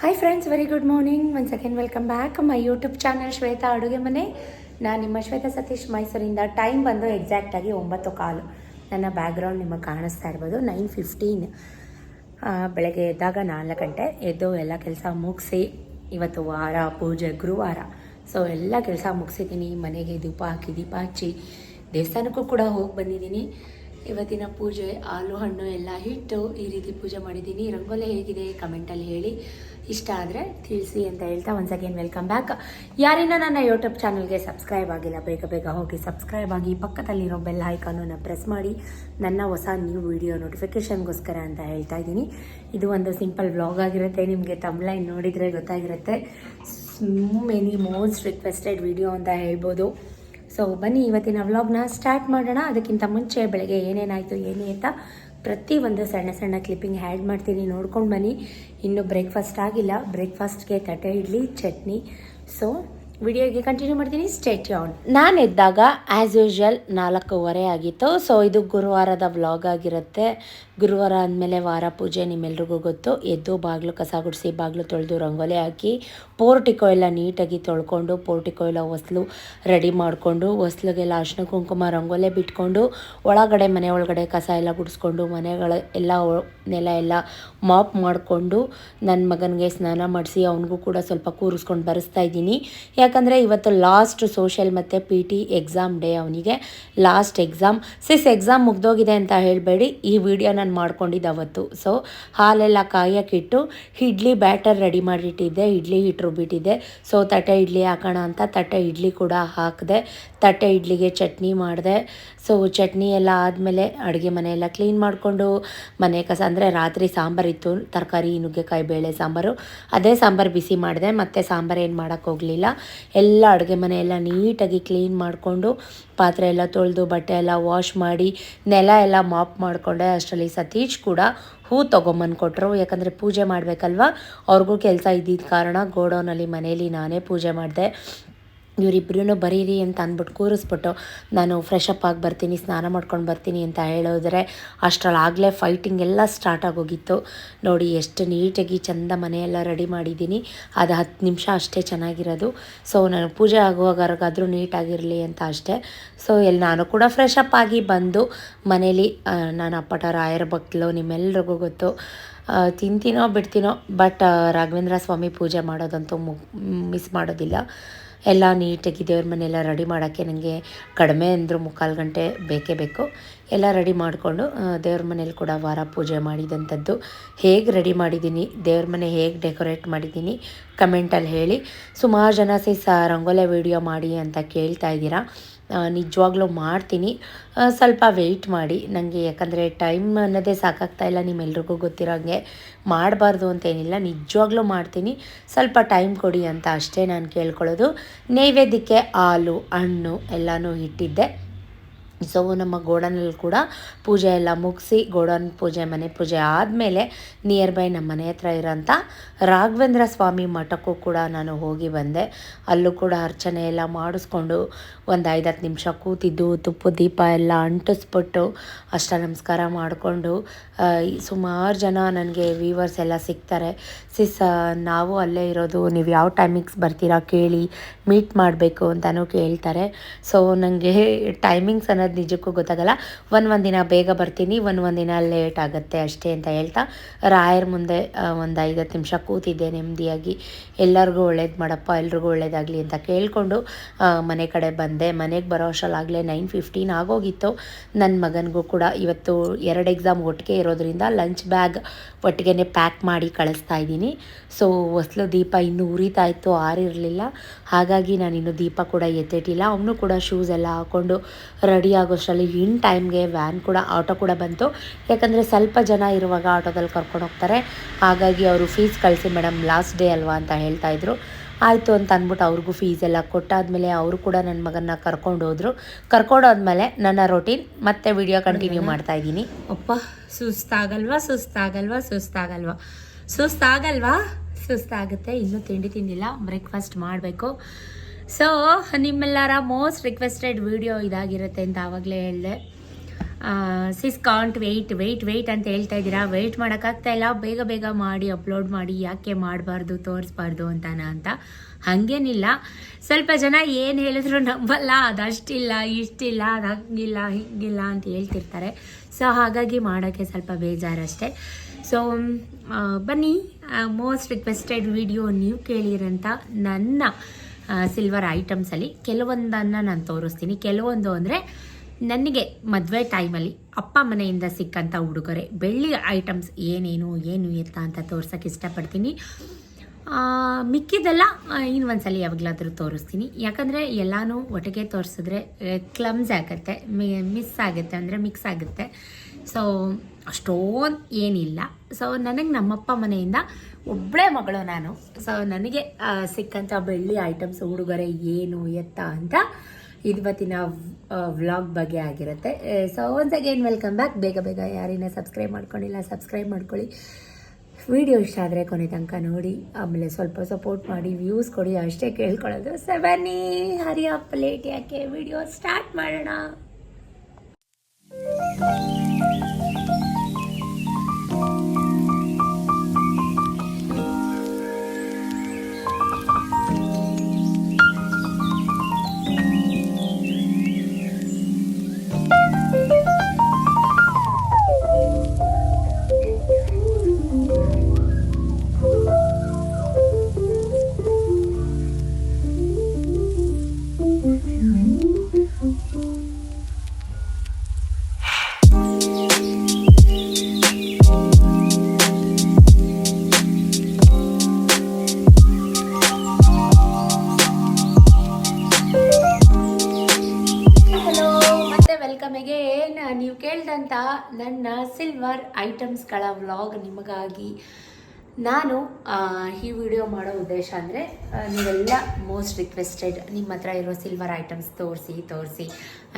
Hi friends very good morning one second welcome back my YouTube channel Shweta ಅಡುಗೆ ಮನೆ ನಾನು ನಿಮ್ಮ ಶ್ವೇತಾ ಸತೀಶ್ ಮೈಸೂರಿಂದ ಟೈಮ್ ಬಂದು ಎಕ್ಸಾಕ್ಟಾಗಿ ಒಂಬತ್ತು ಕಾಲು. ನನ್ನ ಬ್ಯಾಕ್ಗ್ರೌಂಡ್ ನಿಮಗೆ ಕಾಣಿಸ್ತಾ ಇರ್ಬೋದು. ನೈನ್ ಫಿಫ್ಟೀನ್ ಬೆಳಗ್ಗೆ ಎದ್ದಾಗ ನಾಲ್ಕು ಗಂಟೆ ಎದ್ದು ಎಲ್ಲ ಕೆಲಸ ಮುಗಿಸಿ ಇವತ್ತು ವಾರ, ಪೂಜೆ, ಗುರುವಾರ. ಸೊ ಎಲ್ಲ ಕೆಲಸ ಮುಗಿಸಿದ್ದೀನಿ. ಮನೆಗೆ ದೀಪ ಹಾಕಿ, ದೀಪ ಹಚ್ಚಿ ದೇವಸ್ಥಾನಕ್ಕೂ ಕೂಡ ಹೋಗಿ ಬಂದಿದ್ದೀನಿ. ಇವತ್ತಿನ ಪೂಜೆ ಹಾಲು ಹಣ್ಣು ಎಲ್ಲ ಇಟ್ಟು ಈ ರೀತಿ ಪೂಜೆ ಮಾಡಿದ್ದೀನಿ. ರಂಗೋಲಿ ಹೇಗಿದೆ? ಕಮೆಂಟಲ್ಲಿ ಹೇಳಿ. ಇಷ್ಟ ಆದರೆ ತಿಳಿಸಿ ಅಂತ ಹೇಳ್ತಾ ಒನ್ಸ್ ಅಗೇನ್ ವೆಲ್ಕಮ್ ಬ್ಯಾಕ್ ಯಾರಿನ ನನ್ನ ಯೂಟ್ಯೂಬ್ ಚಾನಲ್ಗೆ ಸಬ್ಸ್ಕ್ರೈಬ್ ಆಗಿಲ್ಲ, ಬೇಗ ಬೇಗ ಹೋಗಿ ಸಬ್ಸ್ಕ್ರೈಬ್ ಆಗಿ ಪಕ್ಕದಲ್ಲಿರೋ ಬೆಲ್ ಐಕಾನನ್ನು ಪ್ರೆಸ್ ಮಾಡಿ. ನನ್ನ ಹೊಸ ನ್ಯೂ ವಿಡಿಯೋ ನೋಟಿಫಿಕೇಷನ್ಗೋಸ್ಕರ ಅಂತ ಹೇಳ್ತಾ ಇದ್ದೀನಿ. ಇದು ಒಂದು ಸಿಂಪಲ್ ವ್ಲಾಗ್ ಆಗಿರುತ್ತೆ, ನಿಮಗೆ ತಮ್ಲೈನ್ ನೋಡಿದರೆ ಗೊತ್ತಾಗಿರುತ್ತೆ. ಮೆನಿ ಮೋಸ್ಟ್ ರಿಕ್ವೆಸ್ಟೆಡ್ ವಿಡಿಯೋ ಅಂತ ಹೇಳ್ಬೋದು. ಸೊ ಬನ್ನಿ, ಇವತ್ತಿನ ವ್ಲಾಗ್ನ ಸ್ಟಾರ್ಟ್ ಮಾಡೋಣ. ಅದಕ್ಕಿಂತ ಮುಂಚೆ ಬೆಳಗ್ಗೆ ಏನೇನಾಯಿತು, ಏನೇ ಅಂತ ಪ್ರತಿ ಒಂದು ಸಣ್ಣ ಸಣ್ಣ ಕ್ಲಿಪ್ಪಿಂಗ್ ಆ್ಯಡ್ ಮಾಡ್ತೀನಿ. ನೋಡ್ಕೊಂಡು ಬನ್ನಿ. ಇನ್ನೂ ಬ್ರೇಕ್ಫಾಸ್ಟ್ ಆಗಿಲ್ಲ. ಬ್ರೇಕ್ಫಾಸ್ಟ್ಗೆ ತಟ್ಟೆ ಇಡ್ಲಿ, ಚಟ್ನಿ. ಸೊ ವಿಡಿಯೋಗೆ ಕಂಟಿನ್ಯೂ ಮಾಡ್ತೀನಿ. ಸ್ಟೇಟ್ ಆನ್ ನಾನು ಎದ್ದಾಗ ಆ್ಯಸ್ ಯೂಶ್ವಲ್ ನಾಲ್ಕೂವರೆ ಆಗಿತ್ತು. ಸೊ ಇದು ಗುರುವಾರದ ವ್ಲಾಗ್ ಆಗಿರುತ್ತೆ. ಗುರುವಾರ ಆದಮೇಲೆ ವಾರ ಪೂಜೆ ನಿಮ್ಮೆಲ್ರಿಗೂ ಗೊತ್ತು. ಎದ್ದು ಬಾಗಿಲು, ಕಸ ಗುಡಿಸಿ, ಬಾಗಿಲು ತೊಳೆದು, ರಂಗೋಲಿ ಹಾಕಿ, ಪೋರ್ಟಿಕೋ ಎಲ್ಲ ನೀಟಾಗಿ ತೊಳ್ಕೊಂಡು, ಪೋರ್ಟಿಕೋ ಎಲ್ಲ ಹೊಸ್ಲು ರೆಡಿ ಮಾಡಿಕೊಂಡು, ಹೊಸ್ಲಿಗೆಲ್ಲ ಅರ್ಶಿನ ಕುಂಕುಮ, ರಂಗೋಲೆ ಬಿಟ್ಕೊಂಡು, ಒಳಗಡೆ ಮನೆ ಒಳಗಡೆ ಕಸ ಎಲ್ಲ ಗುಡಿಸ್ಕೊಂಡು, ಮನೆಗಳ ಎಲ್ಲ ನೆಲ ಎಲ್ಲ ಮಾಪ್ ಮಾಡಿಕೊಂಡು ನನ್ನ ಮಗನಿಗೆ ಸ್ನಾನ ಮಾಡಿಸಿ, ಅವನಿಗೂ ಕೂಡ ಸ್ವಲ್ಪ ಕೂರಿಸ್ಕೊಂಡು ಬರೆಸ್ತಾ ಇದ್ದೀನಿ. ಯಾಕಂದರೆ ಇವತ್ತು ಲಾಸ್ಟ್ ಸೋಷಿಯಲ್ ಮತ್ತು ಪಿ ಟಿ ಎಕ್ಸಾಮ್ ಡೇ ಅವನಿಗೆ. ಲಾಸ್ಟ್ ಎಕ್ಸಾಮ್ ಸಿಸ್ ಎಕ್ಸಾಮ್ ಮುಗ್ದೋಗಿದೆ ಅಂತ ಹೇಳಬೇಡಿ. ಈ ವಿಡಿಯೋ ನಾನು ಮಾಡ್ಕೊಂಡಿದ್ದೆ ಅವತ್ತು. ಸೊ ಹಾಲೆಲ್ಲ ಕಾಯೋಕ್ಕಿಟ್ಟು ಇಡ್ಲಿ ಬ್ಯಾಟರ್ ರೆಡಿ ಮಾಡಿಟ್ಟಿದ್ದೆ. ಇಡ್ಲಿ ಹಿಟ್ಟು ರುಬ್ಬಿಟ್ಟಿದ್ದೆ ಸೊ ತಟ್ಟೆ ಇಡ್ಲಿ ಹಾಕೋಣ ಅಂತ ತಟ್ಟೆ ಇಡ್ಲಿ ಕೂಡ ಹಾಕಿದೆ. ತಟ್ಟೆ ಇಡ್ಲಿಗೆ ಚಟ್ನಿ ಮಾಡಿದೆ. ಸೊ ಚಟ್ನಿ ಎಲ್ಲ ಆದಮೇಲೆ ಅಡುಗೆ ಮನೆಯೆಲ್ಲ ಕ್ಲೀನ್ ಮಾಡಿಕೊಂಡು ಮನೆ ಕಸ ಅಂದರೆ ರಾತ್ರಿ ಸಾಂಬಾರಿತ್ತು ತರಕಾರಿ, ನುಗ್ಗೆಕಾಯಿ, ಬೇಳೆ ಸಾಂಬಾರು. ಅದೇ ಸಾಂಬಾರು ಬಿಸಿ ಮಾಡಿದೆ. ಮತ್ತು ಸಾಂಬಾರು ಏನು ಮಾಡೋಕ್ಕೆ ಹೋಗಲಿಲ್ಲ. ಎಲ್ಲ ಅಡುಗೆ ಮನೆ ಎಲ್ಲ ನೀಟಾಗಿ ಕ್ಲೀನ್ ಮಾಡಿಕೊಂಡು ಪಾತ್ರೆ ಎಲ್ಲ ತೊಳೆದು ಬಟ್ಟೆ ಎಲ್ಲ ವಾಶ್ ಮಾಡಿ ನೆಲ ಎಲ್ಲ ಮಾಪ್ ಮಾಡಿಕೊಂಡೆ. ಅಷ್ಟರಲ್ಲಿ ಸತೀಶ್ ಕೂಡ ಹೂ ತೊಗೊಂಬಂದು ಕೊಟ್ಟರು ಯಾಕಂದರೆ ಪೂಜೆ ಮಾಡಬೇಕಲ್ವ? ಅವ್ರಿಗೂ ಕೆಲಸ ಇದ್ದಿದ್ದ ಕಾರಣ ಗೋಡೌನಲ್ಲಿ ಮನೇಲಿ ನಾನೇ ಪೂಜೆ ಮಾಡಿದೆ. ಇವರಿಬ್ಬರೂ ಬರೀರಿ ಅಂತ ಅಂದ್ಬಿಟ್ಟು ಕೂರಿಸ್ಬಿಟ್ಟು ನಾನು ಫ್ರೆಶ್ ಅಪ್ ಆಗಿ ಬರ್ತೀನಿ, ಸ್ನಾನ ಮಾಡ್ಕೊಂಡು ಬರ್ತೀನಿ ಅಂತ ಹೇಳಿದ್ರೆ ಅಷ್ಟರಲ್ಲಾಗಲೇ ಫೈಟಿಂಗ್ ಎಲ್ಲ ಸ್ಟಾರ್ಟ್ ಆಗೋಗಿತ್ತು. ನೋಡಿ ಎಷ್ಟು ನೀಟಾಗಿ ಚಂದ ಮನೆಯೆಲ್ಲ ರೆಡಿ ಮಾಡಿದ್ದೀನಿ. ಅದು ಹತ್ತು ನಿಮಿಷ ಅಷ್ಟೇ ಚೆನ್ನಾಗಿರೋದು. ಸೊ ನಾನು ಪೂಜೆ ಆಗುವಾಗಾದ್ರೂ ನೀಟಾಗಿರಲಿ ಅಂತ ಅಷ್ಟೇ. ಸೊ ಎಲ್ಲಿ ನಾನು ಕೂಡ ಫ್ರೆಶ್ ಅಪ್ ಆಗಿ ಬಂದು ಮನೇಲಿ ನಾನು ಅಪ್ಪಟ ರಾಯರ ಭಕ್ತಲು ನಿಮ್ಮೆಲ್ರಿಗೂ ಗೊತ್ತು ತಿಂತೀನೋ ಬಿಡ್ತೀನೋ, ಬಟ್ ರಾಘವೇಂದ್ರ ಸ್ವಾಮಿ ಪೂಜೆ ಮಾಡೋದಂತೂ ಮಿಸ್ ಮಾಡೋದಿಲ್ಲ. ಎಲ್ಲ ನೀಟಾಗಿ ದೇವ್ರ ಮನೆಯೆಲ್ಲ ರೆಡಿ ಮಾಡೋಕ್ಕೆ ನನಗೆ ಕಡಿಮೆ ಅಂದರೂ ಮುಕ್ಕಾಲು ಗಂಟೆ ಬೇಕೇ ಬೇಕು. ಎಲ್ಲ ರೆಡಿ ಮಾಡಿಕೊಂಡು ದೇವ್ರ ಮನೇಲಿ ಕೂಡ ವಾರ ಪೂಜೆ ಮಾಡಿದಂಥದ್ದು ಹೇಗೆ ರೆಡಿ ಮಾಡಿದ್ದೀನಿ, ದೇವ್ರ ಮನೆ ಹೇಗೆ ಡೆಕೋರೇಟ್ ಮಾಡಿದ್ದೀನಿ ಕಮೆಂಟಲ್ಲಿ ಹೇಳಿ. ಸುಮಾರು ಜನ ಸಿಸ್ ರಂಗೋಲೆ ವಿಡಿಯೋ ಮಾಡಿ ಅಂತ ಕೇಳ್ತಾ ಇದ್ದೀರಾ. ನಿಜವಾಗ್ಲೂ ಮಾಡ್ತೀನಿ. ಸ್ವಲ್ಪ ವೆಯ್ಟ್ ಮಾಡಿ. ನನಗೆ ಯಾಕಂದರೆ ಟೈಮ್ ಅನ್ನೋದೇ ಸಾಕಾಗ್ತಾ ಇಲ್ಲ, ನಿಮ್ಮೆಲ್ರಿಗೂ ಗೊತ್ತಿರೋಂಗೆ ಮಾಡಬಾರ್ದು ಅಂತೇನಿಲ್ಲ, ನಿಜವಾಗ್ಲೂ ಮಾಡ್ತೀನಿ. ಸ್ವಲ್ಪ ಟೈಮ್ ಕೊಡಿ ಅಂತ ಅಷ್ಟೇ ನಾನು ಕೇಳ್ಕೊಳ್ಳೋದು. ನೈವೇದ್ಯಕ್ಕೆ ಹಾಲು ಹಣ್ಣು ಎಲ್ಲನೂ ಇಟ್ಟಿದ್ದೆ. ಸೊ ನಮ್ಮ ಗೋಡನಲ್ಲಿ ಕೂಡ ಪೂಜೆ ಎಲ್ಲ ಮುಗಿಸಿ ಗೋಡನ್ ಪೂಜೆ, ಮನೆ ಪೂಜೆ ಆದಮೇಲೆ ನಿಯರ್ ಬೈ ನಮ್ಮ ಮನೆ ಹತ್ರ ಇರೋಂಥ ರಾಘವೇಂದ್ರ ಸ್ವಾಮಿ ಮಠಕ್ಕೂ ಕೂಡ ನಾನು ಹೋಗಿ ಬಂದೆ. ಅಲ್ಲೂ ಕೂಡ ಅರ್ಚನೆ ಎಲ್ಲ ಮಾಡಿಸ್ಕೊಂಡು ಒಂದು ಐದು ಹತ್ತು ನಿಮಿಷ ಕೂತಿದ್ದು, ತುಪ್ಪ ದೀಪ ಎಲ್ಲ ಅಂಟಿಸ್ಬಿಟ್ಟು ಅಷ್ಟ ನಮಸ್ಕಾರ ಮಾಡಿಕೊಂಡು ಸುಮಾರು ಜನ ನನಗೆ ವೀವರ್ಸ್ ಎಲ್ಲ ಸಿಗ್ತಾರೆ. ಸಿಸ್ ನಾವು ಅಲ್ಲೇ ಇರೋದು, ನೀವು ಯಾವ ಟೈಮಿಂಗ್ಸ್ ಬರ್ತೀರಾ ಕೇಳಿ ಮೀಟ್ ಮಾಡಬೇಕು ಅಂತಲೂ ಕೇಳ್ತಾರೆ. ಸೊ ನನಗೆ ಟೈಮಿಂಗ್ಸ್ ಅನ್ನೋದು ನಿಜಕ್ಕೂ ಗೊತ್ತಾಗಲ್ಲ. ಒಂದು ದಿನ ಬೇಗ ಬರ್ತೀನಿ, ಒಂದು ದಿನ ಲೇಟ್ ಆಗುತ್ತೆ ಅಷ್ಟೇ ಅಂತ ಹೇಳ್ತಾ, ರಾಯರ್ ಮುಂದೆ ಒಂದು ಐವತ್ತು ನಿಮಿಷ ಕೂತಿದ್ದೆ ನೆಮ್ಮದಿಯಾಗಿ. ಎಲ್ಲರಿಗೂ ಒಳ್ಳೇದು ಮಾಡಪ್ಪ, ಎಲ್ರಿಗೂ ಒಳ್ಳೇದಾಗಲಿ ಅಂತ ಕೇಳಿಕೊಂಡು ಮನೆ ಕಡೆ ಬಂದೆ. ಮನೆಗೆ ಬರೋ ಅಷ್ಟರಲ್ಲಾಗಲೇ ನೈನ್ ಫಿಫ್ಟೀನ್ ಆಗೋಗಿತ್ತು. ನನ್ನ ಮಗನಿಗೂ ಕೂಡ ಇವತ್ತು ಎರಡು ಎಕ್ಸಾಮ್ ಒಟ್ಟಿಗೆ ಇರೋದ್ರಿಂದ ಲಂಚ್ ಬ್ಯಾಗ್ ಒಟ್ಟಿಗೆ ಪ್ಯಾಕ್ ಮಾಡಿ ಕಳಿಸ್ತಾ ಇದ್ದೀನಿ. ಸೊ ಹೊಸ್ಲು ದೀಪ ಇನ್ನೂ ಉರಿತಾ ಇತ್ತು ಆರಿರಲಿಲ್ಲ ಹಾಗಾಗಿ ನಾನು ಇನ್ನೂ ದೀಪ ಕೂಡ ಎತ್ತಿಟ್ಟಿಲ್ಲ. ಅವನು ಕೂಡ ಶೂಸ್ ಎಲ್ಲ ಹಾಕ್ಕೊಂಡು ರೆಡಿ ಆಗೋಷ್ಟರಲ್ಲಿ ಇನ್ ಟೈಮ್ಗೆ ವ್ಯಾನ್ ಕೂಡ ಆಟೋ ಕೂಡ ಬಂತು. ಯಾಕಂದರೆ ಸ್ವಲ್ಪ ಜನ ಇರುವಾಗ ಆಟೋದಲ್ಲಿ ಕರ್ಕೊಂಡು ಹೋಗ್ತಾರೆ. ಹಾಗಾಗಿ ಅವರು ಫೀಸ್ ಕಳಿಸಿ ಮೇಡಮ್ ಲಾಸ್ಟ್ ಡೇ ಅಲ್ವಾ? ಅಂತ ಹೇಳ್ತಾ ಇದ್ರು. ಆಯಿತು ಅಂತ ಅಂದ್ಬಿಟ್ಟು ಅವ್ರಿಗೂ ಫೀಸ್ ಎಲ್ಲ ಕೊಟ್ಟಾದ್ಮೇಲೆ ಅವರು ಕೂಡ ನನ್ನ ಮಗನ್ನ ಕರ್ಕೊಂಡು ಹೋದರು. ಕರ್ಕೊಂಡೋದ್ಮೇಲೆ ನನ್ನ ರೊಟೀನ್ ಮತ್ತೆ ವಿಡಿಯೋ ಕಂಟಿನ್ಯೂ ಮಾಡ್ತಾ ಇದ್ದೀನಿ. ಅಪ್ಪ ಸುಸ್ತಾಗಲ್ವಾ ಸುಸ್ತಾಗಲ್ವಾ ಸುಸ್ತಾಗಲ್ವಾ? ಸುಸ್ತಾಗಲ್ವಾ? ಸುಸ್ತಾಗುತ್ತೆ ಇನ್ನೂ ತಿಂಡಿ ತಿಂದಿಲ್ಲ ಬ್ರೇಕ್ಫಾಸ್ಟ್ ಮಾಡಬೇಕು. ಸೊ ನಿಮ್ಮೆಲ್ಲರ ಮೋಸ್ಟ್ ರಿಕ್ವೆಸ್ಟೆಡ್ ವಿಡಿಯೋ ಇದಾಗಿರುತ್ತೆ ಅಂತ ಆವಾಗಲೇ ಹೇಳಿದೆ. Sis can't wait wait wait ಅಂತ ಹೇಳ್ತಾ ಇದ್ದೀರಾ? ವೆಯ್ಟ್ ಮಾಡೋಕ್ಕಾಗ್ತಾ ಇಲ್ಲ. ಬೇಗ ಬೇಗ ಮಾಡಿ ಅಪ್ಲೋಡ್ ಮಾಡಿ, ಯಾಕೆ ಮಾಡಬಾರ್ದು, ತೋರಿಸ್ಬಾರ್ದು ಅಂತಾನ ಅಂತ. ಹಾಗೇನಿಲ್ಲ. ಸ್ವಲ್ಪ ಜನ ಏನು ಹೇಳಿದ್ರು ನಂಬಲ್ಲ. ಅದಷ್ಟಿಲ್ಲ, ಇಷ್ಟಿಲ್ಲ, ಅದು ಹಂಗಿಲ್ಲ, ಹಿಂಗಿಲ್ಲ ಅಂತ ಹೇಳ್ತಿರ್ತಾರೆ. ಸೊ ಹಾಗಾಗಿ ಮಾಡೋಕ್ಕೆ ಸ್ವಲ್ಪ ಬೇಜಾರಷ್ಟೇ. ಸೊ ಬನ್ನಿ. ಮೋಸ್ಟ್ ರಿಕ್ವೆಸ್ಟೆಡ್ ವಿಡಿಯೋ ನೀವು ಕೇಳಿರಂತ ನನ್ನ ಸಿಲ್ವರ್ ಐಟಮ್ಸಲ್ಲಿ ಕೆಲವೊಂದನ್ನು ನಾನು ತೋರಿಸ್ತೀನಿ. ಕೆಲವೊಂದು ಅಂದರೆ ನನಗೆ ಮದುವೆ ಟೈಮಲ್ಲಿ ಅಪ್ಪ ಮನೆಯಿಂದ ಸಿಕ್ಕಂಥ ಉಡುಗೊರೆ, ಬೆಳ್ಳಿ ಐಟಮ್ಸ್ ಏನೇನು, ಏನು ಎತ್ತ ಅಂತ ತೋರ್ಸೋಕ್ಕೆ ಇಷ್ಟಪಡ್ತೀನಿ. ಮಿಕ್ಕಿದೆಲ್ಲ ಇನ್ನು ಒಂದ್ಸಲ ಯಾವಾಗಲಾದರೂ ತೋರಿಸ್ತೀನಿ. ಯಾಕಂದರೆ ಎಲ್ಲನೂ ಒಟ್ಟಿಗೆ ತೋರಿಸಿದ್ರೆ ಕ್ಲಮ್ಸ್ ಆಗುತ್ತೆ ಮಿಸ್ ಆಗುತ್ತೆ, ಅಂದರೆ ಮಿಕ್ಸ್ ಆಗುತ್ತೆ. ಸೊ ಅಷ್ಟೊಂದು ಏನಿಲ್ಲ. ಸೊ ನನಗೆ ನಮ್ಮಪ್ಪ ಮನೆಯಿಂದ ಒಬ್ಬಳೇ ಮಗಳು ನಾನು. ಸೊ ನನಗೆ ಸಿಕ್ಕಂಥ ಬೆಳ್ಳಿ ಐಟಮ್ಸ್ ಉಡುಗೊರೆ ಏನು, ಎತ್ತ ಅಂತ ಇವತ್ತಿನ ವ್ಲಾಗ್ ಬಗ್ಗೆ ಆಗಿರುತ್ತೆ. So once again welcome back ಬೇಗ ಬೇಗ ಯಾರಿನ ಸಬ್ಸ್ಕ್ರೈಬ್ ಮಾಡ್ಕೊಂಡಿಲ್ಲ ಸಬ್ಸ್ಕ್ರೈಬ್ ಮಾಡ್ಕೊಳ್ಳಿ. ವಿಡಿಯೋ ಇಷ್ಟ ಆದರೆ ಕೊನೆ ತನಕ ನೋಡಿ, ಆಮೇಲೆ ಸ್ವಲ್ಪ ಸಪೋರ್ಟ್ ಮಾಡಿ ವ್ಯೂಸ್ ಕೊಡಿ, ಅಷ್ಟೇ ಕೇಳ್ಕೊಳ್ಳೋದು. ಸೆವೆನಿ ಹರಿ ಲೇಟ್ ಯಾಕೆ ವಿಡಿಯೋ ಸ್ಟಾರ್ಟ್ ಮಾಡೋಣ. ಹಲೋ ಸಿಲ್ವರ್ ಐಟಮ್ಸ್ಗಳ ವ್ಲಾಗ್ ನಿಮಗಾಗಿ ನಾನು ಈ ವಿಡಿಯೋ ಮಾಡೋ ಉದ್ದೇಶ ಅಂದರೆ ನೀವೆಲ್ಲ ಮೋಸ್ಟ್ ರಿಕ್ವೆಸ್ಟೆಡ್ ನಿಮ್ಮ ಹತ್ರ ಇರೋ ಸಿಲ್ವರ್ ಐಟಮ್ಸ್ ತೋರಿಸಿ ತೋರಿಸಿ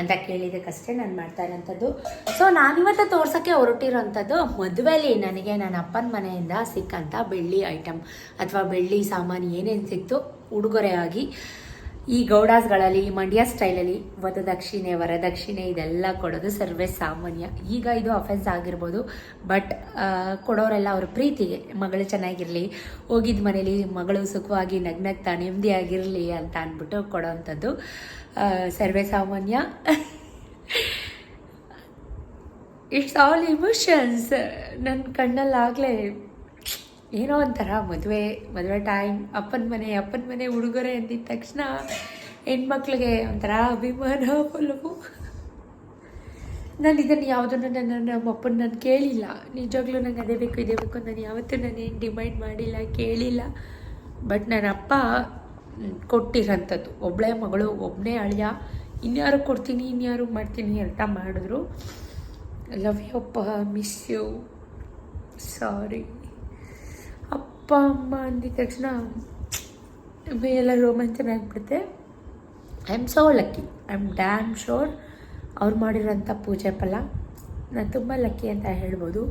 ಅಂತ ಕೇಳಿದ್ದಕ್ಕಷ್ಟೇ ನಾನು ಮಾಡ್ತಾ ಇರೋಂಥದ್ದು. ಸೊ ನಾನಿವತ್ತು ತೋರ್ಸೋಕ್ಕೆ ಹೊರಟಿರೋಂಥದ್ದು ಮದುವೆಲಿ ನನಗೆ ನನ್ನ ಅಪ್ಪನ ಮನೆಯಿಂದ ಸಿಕ್ಕಂಥ ಬೆಳ್ಳಿ ಐಟಮ್ ಅಥವಾ ಬೆಳ್ಳಿ ಸಾಮಾನು ಏನೇನು ಸಿಕ್ತು, ಉಡುಗೊರೆಯಾಗಿ. ಈ ಗೌಡಾಸ್ಗಳಲ್ಲಿ ಮಂಡ್ಯ ಸ್ಟೈಲಲ್ಲಿ ವಧದಕ್ಷಿಣೆ ವರದಕ್ಷಿಣೆ ಇದೆಲ್ಲ ಕೊಡೋದು ಸರ್ವೇ ಸಾಮಾನ್ಯ. ಈಗ ಇದು ಅಫೆನ್ಸ್ ಆಗಿರ್ಬೋದು ಬಟ್ ಕೊಡೋರೆಲ್ಲ ಅವ್ರ ಪ್ರೀತಿಗೆ, ಮಗಳು ಚೆನ್ನಾಗಿರಲಿ ಹೋಗಿದ್ದ ಮನೇಲಿ ಮಗಳು ಸುಖವಾಗಿ ನಗ್ನಗ್ತಾ, ನೆಮ್ಮದಿಯಾಗಿರಲಿ ಅಂತ ಅಂದ್ಬಿಟ್ಟು ಕೊಡೋವಂಥದ್ದು ಸರ್ವೇ ಸಾಮಾನ್ಯ. ಇಟ್ಸ್ ಆಲ್ ಇಮೋಷನ್ಸ್ ನನ್ನ ಕಣ್ಣಲ್ಲಾಗಲೇ ಏನೋ ಒಂಥರ ಮದುವೆ ಮದುವೆ ಟೈಮ್ ಅಪ್ಪನ ಮನೆ ಅಪ್ಪನ ಮನೆ ಉಡುಗೊರೆ ಅಂದಿದ್ದ ತಕ್ಷಣ ಹೆಣ್ಮಕ್ಳಿಗೆ ಒಂಥರ ಅಭಿಮಾನ ಫುಲ್ಲು ನಾನು ಇದನ್ನು ಯಾವುದನ್ನು ನನ್ನ, ನಮ್ಮ ಅಪ್ಪನ ನಾನು ಕೇಳಿಲ್ಲ. ನಿಜವಾಗ್ಲೂ ನಂಗೆ ಅದೇ ಬೇಕು, ಇದೇ ಬೇಕು ನಾನು ಯಾವತ್ತೂ ನಾನು ಏನು ಡಿಮೈಂಡ್ ಮಾಡಿಲ್ಲ, ಕೇಳಿಲ್ಲ. ಬಟ್ ನನ್ನ ಅಪ್ಪ ಕೊಟ್ಟಿರೋಂಥದ್ದು. ಒಬ್ಬಳೇ ಮಗಳು ಒಬ್ಬನೇ ಅಳಿಯ. ಇನ್ಯಾರು ಕೊಡ್ತೀನಿ, ಇನ್ಯಾರು ಮಾಡ್ತೀನಿ ಅಂತ ಮಾಡಿದ್ರು. ಲವ್ ಯು ಅಪ್ಪ ಮಿಸ್ ಯು ಸಾರಿ ಅಪ್ಪ, ಅಮ್ಮ ಅಂದಿದ ತಕ್ಷಣ ಎಲ್ಲ ರೋಮಾಂಚನ ಆಗ್ಬಿಡುತ್ತೆ I am so lucky I am damn sure ಅವ್ರು ಮಾಡಿರೋಂಥ ಪೂಜೆ ಫಲ ನಾನು ತುಂಬ ಲಕ್ಕಿ ಅಂತ ಹೇಳ್ಬೋದು.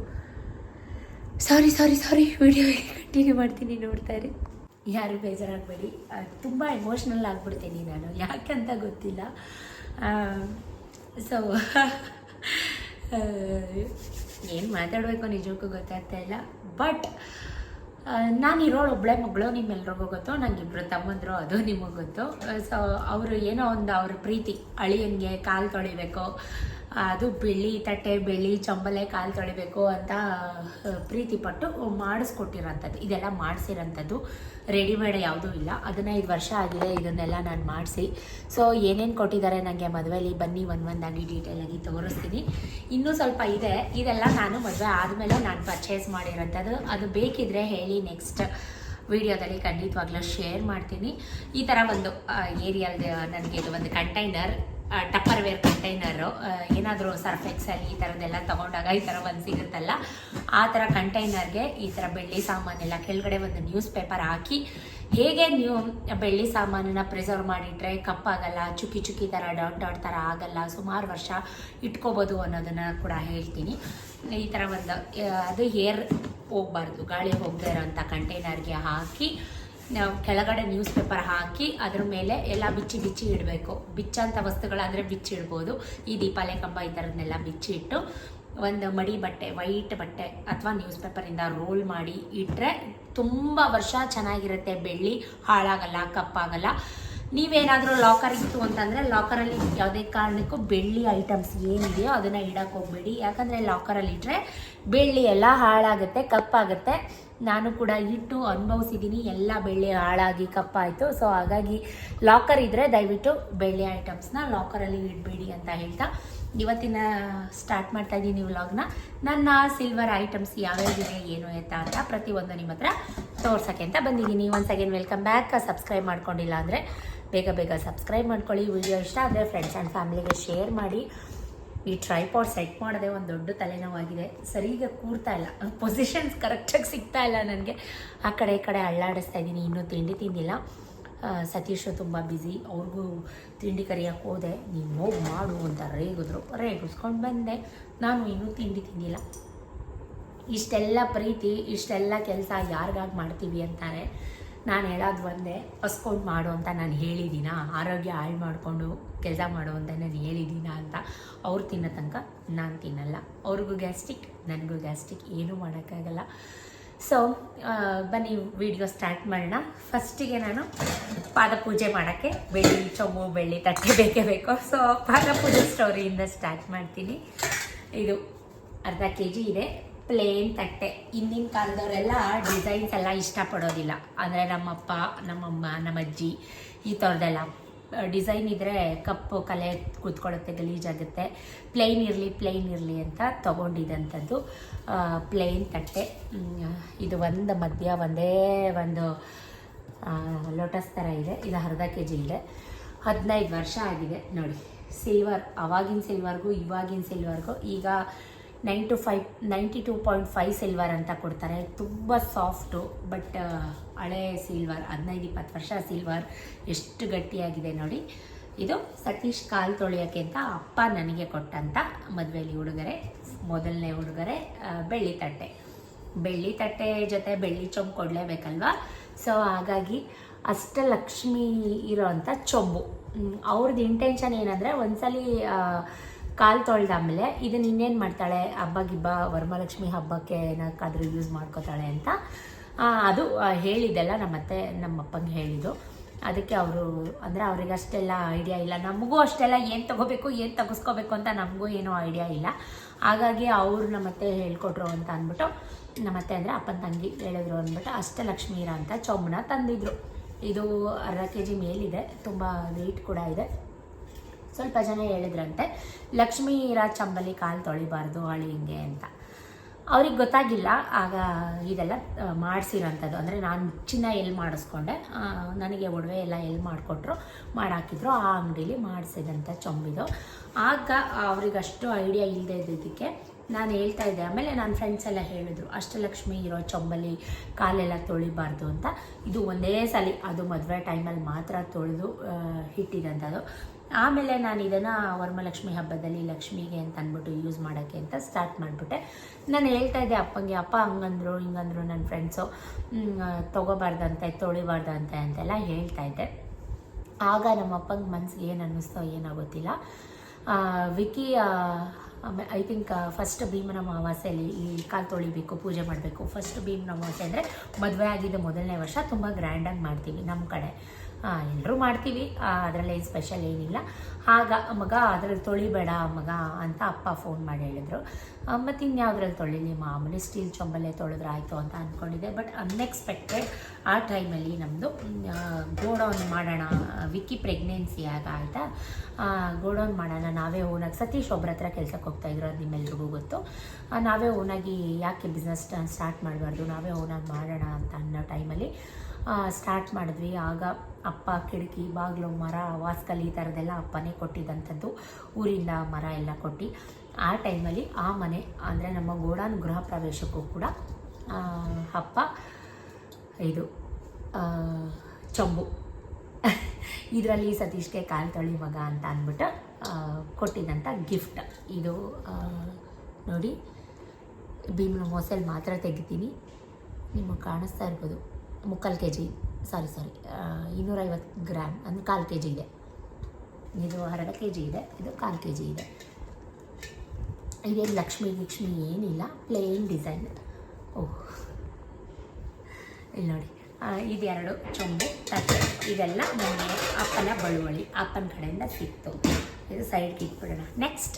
ಸಾರಿ ಸಾರಿ ಸಾರಿ ವಿಡಿಯೋ ಕಂಟಿನ್ಯೂ ಮಾಡ್ತೀನಿ ನೋಡ್ತಾ ಇರಿ. ಯಾರು ಬೇಜಾರಾಗಬೇಡಿ. ತುಂಬ ಎಮೋಷ್ನಲ್ ಆಗಿಬಿಡ್ತೀನಿ ನಾನು. ಯಾಕಂತ ಗೊತ್ತಿಲ್ಲ. ಸೊ ಏನು ಮಾತಾಡಬೇಕು ನಿಜಕ್ಕೂ ಗೊತ್ತಾಗ್ತಾ ಇಲ್ಲ. ಬಟ್ ನಾನು ಇರೋಳು ಒಬ್ಬಳೆ ಮಗಳು, ನಿಮ್ಮೆಲ್ರಿಗೂ ಗೊತ್ತು. ನಂಗೆ ಇಬ್ಬರು ತಮ್ಮಂದರು, ಅದು ನಿಮಗೆ ಗೊತ್ತು. ಸೊ ಅವರು ಏನೋ ಒಂದು ಅವ್ರ ಪ್ರೀತಿ ಅಳಿಯಂಗೆ ಕಾಲು ತೊಳಿಬೇಕು. ಅದು ಬೆಳ್ಳಿ, ತಟ್ಟೆ, ಬೆಳ್ಳಿ, ಚಂಬಲೆ, ಕಾಲು ತೊಳಿಬೇಕು ಅಂತ ಪ್ರೀತಿಪಟ್ಟು ಪ್ರೀತಿ ಪಟ್ಟು ಮಾಡಿಸ್ಕೊಟ್ಟಿರೋಂಥದ್ದು. ಇದೆಲ್ಲ ಮಾಡಿಸಿರೋಂಥದ್ದು. ರೆಡಿಮೇಡ್ ಯಾವುದೂ ಇಲ್ಲ. ಅದನ್ನು ಐದು ವರ್ಷ ಆಗಿದೆ. ಇದನ್ನೆಲ್ಲ ನಾನು ಮಾಡಿಸಿ. ಸೊ ಏನೇನು ಕೊಟ್ಟಿದ್ದಾರೆ ನನಗೆ ಮದುವೆಯಲ್ಲಿ ಬನ್ನಿ ಒಂದು ಒಂದಾಗಿ ಡೀಟೇಲಾಗಿ ತೋರಿಸ್ತೀನಿ. ಇನ್ನೂ ಸ್ವಲ್ಪ ಇದೆ. ಇದೆಲ್ಲ ನಾನು ಮದುವೆ ಆದಮೇಲೆ ನಾನು ಪರ್ಚೇಸ್ ಮಾಡಿರೋಂಥದ್ದು. ಅದು ಬೇಕಿದ್ರೆ ಹೇಳಿ ನೆಕ್ಸ್ಟ್ ವಿಡಿಯೋದಲ್ಲಿ ಖಂಡಿತವಾಗ್ಲೂ ಶೇರ್ ಮಾಡ್ತೀನಿ. ಈ ಥರ ಒಂದು ಏರಿಯಲ್ ನನಗೆ ಇದು ಒಂದು ಕಂಟೈನರ್ ಟಪ್ಪರ್ ವೇರ್ ಕಂಟೈನರು ಏನಾದರೂ ಸರ್ಫ್ ಎಕ್ಸಲ್ ಈ ಥರದ್ದೆಲ್ಲ ತೊಗೊಂಡಾಗ ಈ ಥರ ಒಂದು ಸಿಗುತ್ತಲ್ಲ? ಆ ಥರ ಕಂಟೈನರ್ಗೆ ಈ ಥರ ಬೆಳ್ಳಿ ಸಾಮಾನೆಲ್ಲ ಕೆಳಗಡೆ ಒಂದು ನ್ಯೂಸ್ ಪೇಪರ್ ಹಾಕಿ, ಹೇಗೆ ನೀವು ಬೆಳ್ಳಿ ಸಾಮಾನನ್ನು ಪ್ರಿಸರ್ವ್ ಮಾಡಿಟ್ರೆ ಕಪ್ಪಾಗಲ್ಲ, ಚುಕ್ಕಿ ಚುಕ್ಕಿ ಥರ ಡಾಟ್ ಡಾಟ್ ಥರ ಆಗಲ್ಲ, ಸುಮಾರು ವರ್ಷ ಇಟ್ಕೋಬೋದು ಅನ್ನೋದನ್ನು ಕೂಡ ಹೇಳ್ತೀನಿ. ಈ ಥರ ಒಂದು ಅದು ಏರ್ ಹೋಗಬಾರ್ದು, ಗಾಳಿ ಹೋಗದೇ ಇರೋಂಥ ಕಂಟೈನರ್ಗೆ ಹಾಕಿ ನಾವು ಕೆಳಗಡೆ ನ್ಯೂಸ್ ಪೇಪರ್ ಹಾಕಿ, ಅದ್ರ ಮೇಲೆ ಎಲ್ಲ ಬಿಚ್ಚಿ ಬಿಚ್ಚಿ ಇಡಬೇಕು. ಬಿಚ್ಚಂಥ ವಸ್ತುಗಳಾದರೆ ಬಿಚ್ಚಿ ಇಡ್ಬೋದು. ಈ ದೀಪಾಲೆ ಕಂಬ ಈ ಥರದನ್ನೆಲ್ಲ ಬಿಚ್ಚಿ ಇಟ್ಟು ಒಂದು ಮಡಿ ಬಟ್ಟೆ ವೈಟ್ ಬಟ್ಟೆ ಅಥವಾ ನ್ಯೂಸ್ ಪೇಪರಿಂದ ರೋಲ್ ಮಾಡಿ ಇಟ್ಟರೆ ತುಂಬ ವರ್ಷ ಚೆನ್ನಾಗಿರುತ್ತೆ. ಬೆಳ್ಳಿ ಹಾಳಾಗಲ್ಲ, ಕಪ್ಪಾಗಲ್ಲ. ನೀವೇನಾದರೂ ಲಾಕರ್ ಇತ್ತು ಅಂತಂದರೆ ಲಾಕರಲ್ಲಿ ಯಾವುದೇ ಕಾರಣಕ್ಕೂ ಬೆಳ್ಳಿ ಐಟಮ್ಸ್ ಏನಿದೆಯೋ ಅದನ್ನು ಇಡಕ್ಕೆ ಹೋಗಬೇಡಿ. ಯಾಕಂದರೆ ಲಾಕರಲ್ಲಿ ಇಟ್ಟರೆ ಬೆಳ್ಳಿ ಎಲ್ಲ ಹಾಳಾಗುತ್ತೆ, ಕಪ್ಪಾಗುತ್ತೆ. ನಾನು ಕೂಡ ಇಟ್ಟು ಅನುಭವಿಸಿದ್ದೀನಿ ಎಲ್ಲ ಬೆಳ್ಳಿ ಹಾಳಾಗಿ, ಕಪ್ಪಾಯಿತು. ಸೊ ಹಾಗಾಗಿ ಲಾಕರ್ ಇದ್ದರೆ ದಯವಿಟ್ಟು ಬೆಳ್ಳಿ ಐಟಮ್ಸ್ನ ಲಾಕರಲ್ಲಿ ಇಡಬೇಡಿ ಅಂತ ಹೇಳ್ತಾ ಇವತ್ತಿನ ಸ್ಟಾರ್ಟ್ ಮಾಡ್ತಾ ಇದ್ದೀನಿ ವ್ಲಾಗ್ನ ನನ್ನ ಸಿಲ್ವರ್ ಐಟಮ್ಸ್ ಯಾವ್ಯಾವಿದೆ ಏನು ಅಂತ ಅಂತ ಪ್ರತಿಯೊಂದು ನಿಮ್ಮ ಹತ್ರ ತೋರ್ಸೋಕ್ಕೆ ಅಂತ ಬಂದಿದ್ದೀನಿ. Once again welcome back subscribe ಮಾಡ್ಕೊಂಡಿಲ್ಲ ಅಂದರೆ ಬೇಗ ಬೇಗ ಸಬ್ಸ್ಕ್ರೈಬ್ ಮಾಡ್ಕೊಳ್ಳಿ. ವಿಡಿಯೋ ಇಷ್ಟ ಆದರೆ ಫ್ರೆಂಡ್ಸ್ ಆ್ಯಂಡ್ ಫ್ಯಾಮಿಲಿಗೆ ಶೇರ್ ಮಾಡಿ. ಈ ಟ್ರೈಪಾಡ್ ಸೆಟ್ ಮಾಡಿದೆ ಒಂದು ದೊಡ್ಡ ತಲೆನೋವಾಗಿದೆ. ಸರಿಗೆ ಕೂರ್ತಾ ಇಲ್ಲ. ಪೊಸಿಷನ್ಸ್ ಕರೆಕ್ಟಾಗಿ ಸಿಗ್ತಾ ಇಲ್ಲ ನನಗೆ. ಆ ಕಡೆ ಈ ಕಡೆ ಅಳ್ಳಾಡಿಸ್ತಾ ಇದ್ದೀನಿ ಇನ್ನೂ ತಿಂಡಿ ತಿಂದಿಲ್ಲ. ಸತೀಶ್ ತುಂಬ ಬ್ಯುಸಿ ಅವ್ರಿಗೂ ತಿಂಡಿ ಕರಿಯಕ್ಕೆ ಹೋದೆ. ನೀನು ಹೋಗಿ ಮಾಡು ಅಂತ ರೇಗಿದ್ರು. ರೇಗಿಸ್ಕೊಂಡು ಬಂದೆ. ನಾನು ಇನ್ನೂ ತಿಂಡಿ ತಿಂದಿಲ್ಲ. ಇಷ್ಟೆಲ್ಲ ಪ್ರೀತಿ, ಇಷ್ಟೆಲ್ಲ ಕೆಲಸ ಯಾರಿಗಾಗಿ ಮಾಡ್ತೀವಿ ಅಂತಾರೆ. ನಾನು ಹೇಳೋದು ಒಂದೇ, ಹೊಸ್ಕೊಂಡು ಮಾಡು ಅಂತ ನಾನು ಹೇಳಿದ್ದೀನ ಆರೋಗ್ಯ ಹಾಳು ಮಾಡಿಕೊಂಡು ಕೆಲಸ ಮಾಡು ಅಂತ ನಾನು ಹೇಳಿದ್ದೀನ ಅಂತ ಅವ್ರು ತಿನ್ನೋ ತನಕ ನಾನು ತಿನ್ನಲ್ಲ. ಅವ್ರಿಗೂ ಗ್ಯಾಸ್ಟಿಕ್ ನನಗೂ ಗ್ಯಾಸ್ಟಿಕ್ ಏನೂ ಮಾಡೋಕ್ಕಾಗಲ್ಲ. ಸೊ ಬನ್ನಿ ವಿಡಿಯೋ ಸ್ಟಾರ್ಟ್ ಮಾಡೋಣ. ಫಸ್ಟಿಗೆ ನಾನು ಪಾದ ಪೂಜೆ ಮಾಡೋಕ್ಕೆ ಬೆಳ್ಳಿ, ಚೊಂಬು, ಬೆಳ್ಳಿ, ತಟ್ಟೆ ಬೇಕೇ ಬೇಕು. ಸೊ ಪಾದ ಪೂಜೆ ಸ್ಟೋರಿಯಿಂದ ಸ್ಟಾರ್ಟ್ ಮಾಡ್ತೀನಿ. ಇದು ಅರ್ಧ ಕೆ ಜಿ ಇದೆ. ಪ್ಲೇನ್ ತಟ್ಟೆ. ಹಿಂದಿನ ಕಾಲದವರೆಲ್ಲ ಡಿಸೈನ್ಸ್ ಎಲ್ಲ ಇಷ್ಟಪಡೋದಿಲ್ಲ. ಅಂದರೆ ನಮ್ಮಪ್ಪ, ನಮ್ಮಮ್ಮ, ನಮ್ಮಜ್ಜಿ ಈ ಥರದ್ದೆಲ್ಲ ಡಿಸೈನ್ ಇದ್ದರೆ ಕಪ್ಪು ಕಲೆ ಕೂತ್ಕೊಳ್ಳುತ್ತೆ ಗಲೀಜಾಗುತ್ತೆ ಪ್ಲೇನ್ ಇರಲಿ ಪ್ಲೇನ್ ಇರಲಿ ಅಂತ ತೊಗೊಂಡಿದ್ದಂಥದ್ದು ಪ್ಲೇನ್ ತಟ್ಟೆ. ಇದು ಒಂದು ಮಧ್ಯ, ಒಂದೇ ಒಂದು ಲೋಟಸ್ ಥರ ಇದೆ. ಇದು ಅರ್ಧ ಕೆ ಜಿ ಇದೆ. ಹದಿನೈದು ವರ್ಷ ಆಗಿದೆ ನೋಡಿ. ಸಿಲ್ವರ್ ಅವಾಗಿನ ಸಿಲ್ವರ್ಗೂ ಇವಾಗಿನ ಸಿಲ್ವರ್ಗೂ ಈಗ nine two five ninety two point five silver ಅಂತ ಕೊಡ್ತಾರೆ. ತುಂಬ ಸಾಫ್ಟು ಬಟ್ ಹಳೆ ಸಿಲ್ವರ್ ಹದಿನೈದು ಇಪ್ಪತ್ತು ವರ್ಷ ಸಿಲ್ವರ್ ಎಷ್ಟು ಗಟ್ಟಿಯಾಗಿದೆ ನೋಡಿ. ಇದು ಸತೀಶ್ ಕಾಲು ತೊಳೆಯೋಕ್ಕೆ ಅಂತ ಅಪ್ಪ ನನಗೆ ಕೊಟ್ಟಂತ ಮದುವೆಯಲ್ಲಿ ಉಡುಗೊರೆ. ಮೊದಲನೇ ಉಡುಗೊರೆ ಬೆಳ್ಳಿ ತಟ್ಟೆ. ಬೆಳ್ಳಿ ತಟ್ಟೆ ಜೊತೆ ಬೆಳ್ಳಿ ಚೊಂಬು ಕೊಡಲೇಬೇಕಲ್ವಾ? ಸೊ ಹಾಗಾಗಿ ಅಷ್ಟಲಕ್ಷ್ಮಿ ಇರೋವಂಥ ಚೊಂಬು. ಹ್ಮ್, ಅವ್ರದ್ದು ಇಂಟೆನ್ಷನ್ ಏನಂದರೆ ಒಂದ್ಸಲಿ ಕಾಲು ತೊಳೆದಾದ್ಮೇಲೆ ಇದನ್ನ ಇನ್ನೇನು ಮಾಡ್ತಾಳೆ? ಹಬ್ಬ ಗಿಬ್ಬ ವರಮಹಾಲಕ್ಷ್ಮಿ ಹಬ್ಬಕ್ಕೆ ಏನಕ್ಕಾದರೂ ಯೂಸ್ ಮಾಡ್ಕೋತಾಳೆ ಅಂತ. ಅದು ಹೇಳಿದ್ದೆಲ್ಲ ನಮ್ಮ ನಮ್ಮಪ್ಪಂಗೆ ಹೇಳಿದ್ದು. ಅದಕ್ಕೆ ಅವರು, ಅಂದರೆ ಅವ್ರಿಗೆ ಅಷ್ಟೆಲ್ಲ ಐಡಿಯಾ ಇಲ್ಲ. ನಮಗೂ ಅಷ್ಟೆಲ್ಲ ಏನು ತಗೋಬೇಕು, ಏನು ತಗಿಸ್ಕೋಬೇಕು ಅಂತ ನಮಗೂ ಏನೂ ಐಡಿಯಾ ಇಲ್ಲ. ಹಾಗಾಗಿ ಅವರು ನಮ್ಮತ್ತೆ ಹೇಳ್ಕೊಟ್ರು ಅಂತ ಅಂದ್ಬಿಟ್ಟು ನಮ್ಮತ್ತೆ ಅಂದರೆ ಅಪ್ಪನ ತಂಗಿ ಹೇಳಿದ್ರು ಅಂದ್ಬಿಟ್ಟು ಅಷ್ಟಲಕ್ಷ್ಮಿ ಇರೋ ಅಂತ ಚೊಂಬನ ತಂದಿದ್ರು. ಇದು ಅರ್ಧ ಕೆ ಜಿ ಮೇಲಿದೆ. ತುಂಬ ವೆಯ್ಟ್ ಕೂಡ ಇದೆ. ಸ್ವಲ್ಪ ಜನ ಹೇಳಿದ್ರಂತೆ, ಲಕ್ಷ್ಮೀ ಇರೋ ಚಂಬಲಿ ಕಾಲು ತೊಳಿಬಾರ್ದು ಹಾಳಿ ಹಿಂಗೆ ಅಂತ. ಅವ್ರಿಗೆ ಗೊತ್ತಾಗಿಲ್ಲ, ಆಗ ಇದೆಲ್ಲ ಮಾಡಿಸಿರೋಂಥದ್ದು. ಅಂದರೆ ನಾನು ಚಿನ್ನ ಎಲ್ಲಿ ಮಾಡಿಸ್ಕೊಂಡೆ ನನಗೆ ಒಡವೆ ಎಲ್ಲ ಎಲ್ಲಿ ಮಾಡಿಕೊಟ್ರು, ಮಾಡಾಕಿದ್ರು, ಆ ಅಂಗಡೀಲಿ ಮಾಡಿಸಿದಂಥ ಚೊಂಬಿದು. ಆಗ ಅವ್ರಿಗೆ ಅಷ್ಟು ಐಡಿಯಾ ಇಲ್ಲದೆ ಇದ್ದಿದ್ದಕ್ಕೆ ನಾನು ಹೇಳ್ತಾ ಇದ್ದೆ. ಆಮೇಲೆ ನನ್ನ ಫ್ರೆಂಡ್ಸ್ ಎಲ್ಲ ಹೇಳಿದ್ರು ಅಷ್ಟಲಕ್ಷ್ಮಿ ಇರೋ ಚೊಂಬಲಿ ಕಾಲೆಲ್ಲ ತೊಳಿಬಾರ್ದು ಅಂತ. ಇದು ಒಂದೇ ಸಲ, ಅದು ಮದುವೆ ಟೈಮಲ್ಲಿ ಮಾತ್ರ ತೊಳೆದು ಹಿಟ್ಟಿದಂಥದ್ದು ಆಮೇಲೆ ನಾನು ಇದನ್ನು ವರಮಲಕ್ಷ್ಮಿ ಹಬ್ಬದಲ್ಲಿ ಲಕ್ಷ್ಮಿಗೆ ಅಂತ ಅಂದ್ಬಿಟ್ಟು ಯೂಸ್ ಮಾಡೋಕ್ಕೆ ಅಂತ ಸ್ಟಾರ್ಟ್ ಮಾಡಿಬಿಟ್ಟೆ. ನಾನು ಹೇಳ್ತಾ ಇದ್ದೆ ಅಪ್ಪಂಗೆ, ಅಪ್ಪ, ಹಂಗಂದ್ರು, ಹಿಂಗಂದ್ರು ನನ್ನ ಫ್ರೆಂಡ್ಸು ತೊಗೋಬಾರ್ದಂತೆ, ತೊಳಿಬಾರ್ದಂತೆ ಅಂತೆಲ್ಲ ಹೇಳ್ತಾ ಇದ್ದೆ. ಆಗ ನಮ್ಮ ಅಪ್ಪಂಗೆ ಮನ್ಸಿಗೆ ಏನು ಅನ್ನಿಸ್ತೋ ಏನೋ ವಿಕಿ ಐ ಥಿಂಕ್ ಫಸ್ಟ್ ಭೀಮನ ಅಮಾವಾಸ್ಯೆಯಲ್ಲಿ ಈ ಕಾಲು ತೊಳಿಬೇಕು, ಪೂಜೆ ಮಾಡಬೇಕು. ಫಸ್ಟ್ ಭೀಮನ ಅಮಾವಾಸ್ಯೆ ಅಂದರೆ ಮದುವೆ ಆಗಿದ್ದ ಮೊದಲನೇ ವರ್ಷ ತುಂಬ ಗ್ರ್ಯಾಂಡಾಗಿ ಮಾಡ್ತೀವಿ ನಮ್ಮ ಕಡೆ. ಎಲ್ಲರೂ ಮಾಡ್ತೀವಿ. ಅದರಲ್ಲಿ ಏನು ಸ್ಪೆಷಲ್ ಏನಿಲ್ಲ. ಆಗ ಮಗ ಅದ್ರಲ್ಲಿ ತೊಳಿಬೇಡ ಮಗ ಅಂತ ಅಪ್ಪ ಫೋನ್ ಮಾಡಿ ಹೇಳಿದ್ರು. ಮತ್ತು ಇನ್ಯಾವುದ್ರಲ್ಲಿ ತೊಳಿಲಿ ಮಾಮೂಲಿ ಸ್ಟೀಲ್ ಚೊಂಬಲ್ಲೇ ತೊಳೆದ್ರೆ ಆಯಿತು ಅಂತ ಅಂದ್ಕೊಂಡಿದ್ದೆ ಬಟ್ ಅನ್ಎಕ್ಸ್ಪೆಕ್ಟೆಡ್ ಆ ಟೈಮಲ್ಲಿ ನಮ್ಮದು ಗೋಡೌನ್ ಮಾಡೋಣ, ವಿಕ್ಕಿ ಪ್ರೆಗ್ನೆನ್ಸಿ ಆಗ ಆಯಿತಾ? ಗೋಡೌನ್ ಮಾಡೋಣ. ನಾವೇ ಓನಾಗಿ ಸತೀಶ್ ಒಬ್ಬರ ಹತ್ರ ಕೆಲಸಕ್ಕೆ ಹೋಗ್ತಾಯಿದ್ರು ಅದು ನಿಮ್ಮೆಲ್ರಿಗೂ ಗೊತ್ತು. ನಾವೇ ಓನಾಗಿ ಯಾಕೆ ಬಿಸ್ನೆಸ್ ಸ್ಟಾರ್ಟ್ ಮಾಡಬಾರ್ದು? ನಾವೇ ಓನಾಗಿ ಮಾಡೋಣ ಅಂತ ಅನ್ನೋ ಟೈಮಲ್ಲಿ ಸ್ಟಾರ್ಟ್ ಮಾಡಿದ್ವಿ. ಆಗ ಅಪ್ಪ ಕಿಟಕಿ, ಬಾಗಿಲು, ಮರ ವಾಸ್ಕಲ್ ಈ ಥರದ್ದೆಲ್ಲ ಅಪ್ಪನೇ ಕೊಟ್ಟಿದ್ದಂಥದ್ದು. ಊರಿಂದ ಮರ ಎಲ್ಲ ಕೊಟ್ಟು. ಆ ಟೈಮಲ್ಲಿ ಆ ಮನೆ, ಅಂದರೆ ನಮ್ಮ ಗೋಡಾನ್ ಗೃಹ ಪ್ರವೇಶಕ್ಕೂ ಕೂಡ ಅಪ್ಪ ಇದು ಚಂಬು. ಇದರಲ್ಲಿ ಸತೀಶ್ಗೆ ಕಾಲು ತಳಿ ಮಗ ಅಂತ ಅಂದ್ಬಿಟ್ಟು ಕೊಟ್ಟಿದ್ದಂಥ ಗಿಫ್ಟ್ ಇದು ನೋಡಿ, ಭೀಮನ ಮೊಸಲ್ ಮಾತ್ರ ತೆಗಿತೀನಿ. ನಿಮಗೆ ಕಾಣಿಸ್ತಾ ಇರ್ಬೋದು. ಮುಕ್ಕಾಲು ಕೆ ಜಿ ಸಾರಿ ಸಾರಿ ಇನ್ನೂರೈವತ್ತು ಗ್ರಾಮ್ ಅಂದರೆ ಕಾಲು ಕೆ ಜಿ ಇದೆ. ಇದು ಅರ್ಧ ಕೆ ಜಿ ಇದೆ, ಇದು ಕಾಲು ಕೆ ಜಿ ಇದೆ. ಇದೇನು ಲಕ್ಷ್ಮಿ ಲಕ್ಷ್ಮಿ ಏನಿಲ್ಲ ಪ್ಲೇನ್ ಡಿಸೈನ್ ಓಹ್ ಇಲ್ಲಿ ನೋಡಿ. ಇದೆರಡು ಚೊಂಬು, ತಟ್ಟೆ. ಇದೆಲ್ಲ ನನಗೆ ಅಪ್ಪನ ಬಳುವಳಿ, ಅಪ್ಪನ ಕಡೆಯಿಂದ ಸಿಕ್ತು. ಇದು ಸೈಡ್ಗೆ ಇಟ್ಬಿಡೋಣ. ನೆಕ್ಸ್ಟ್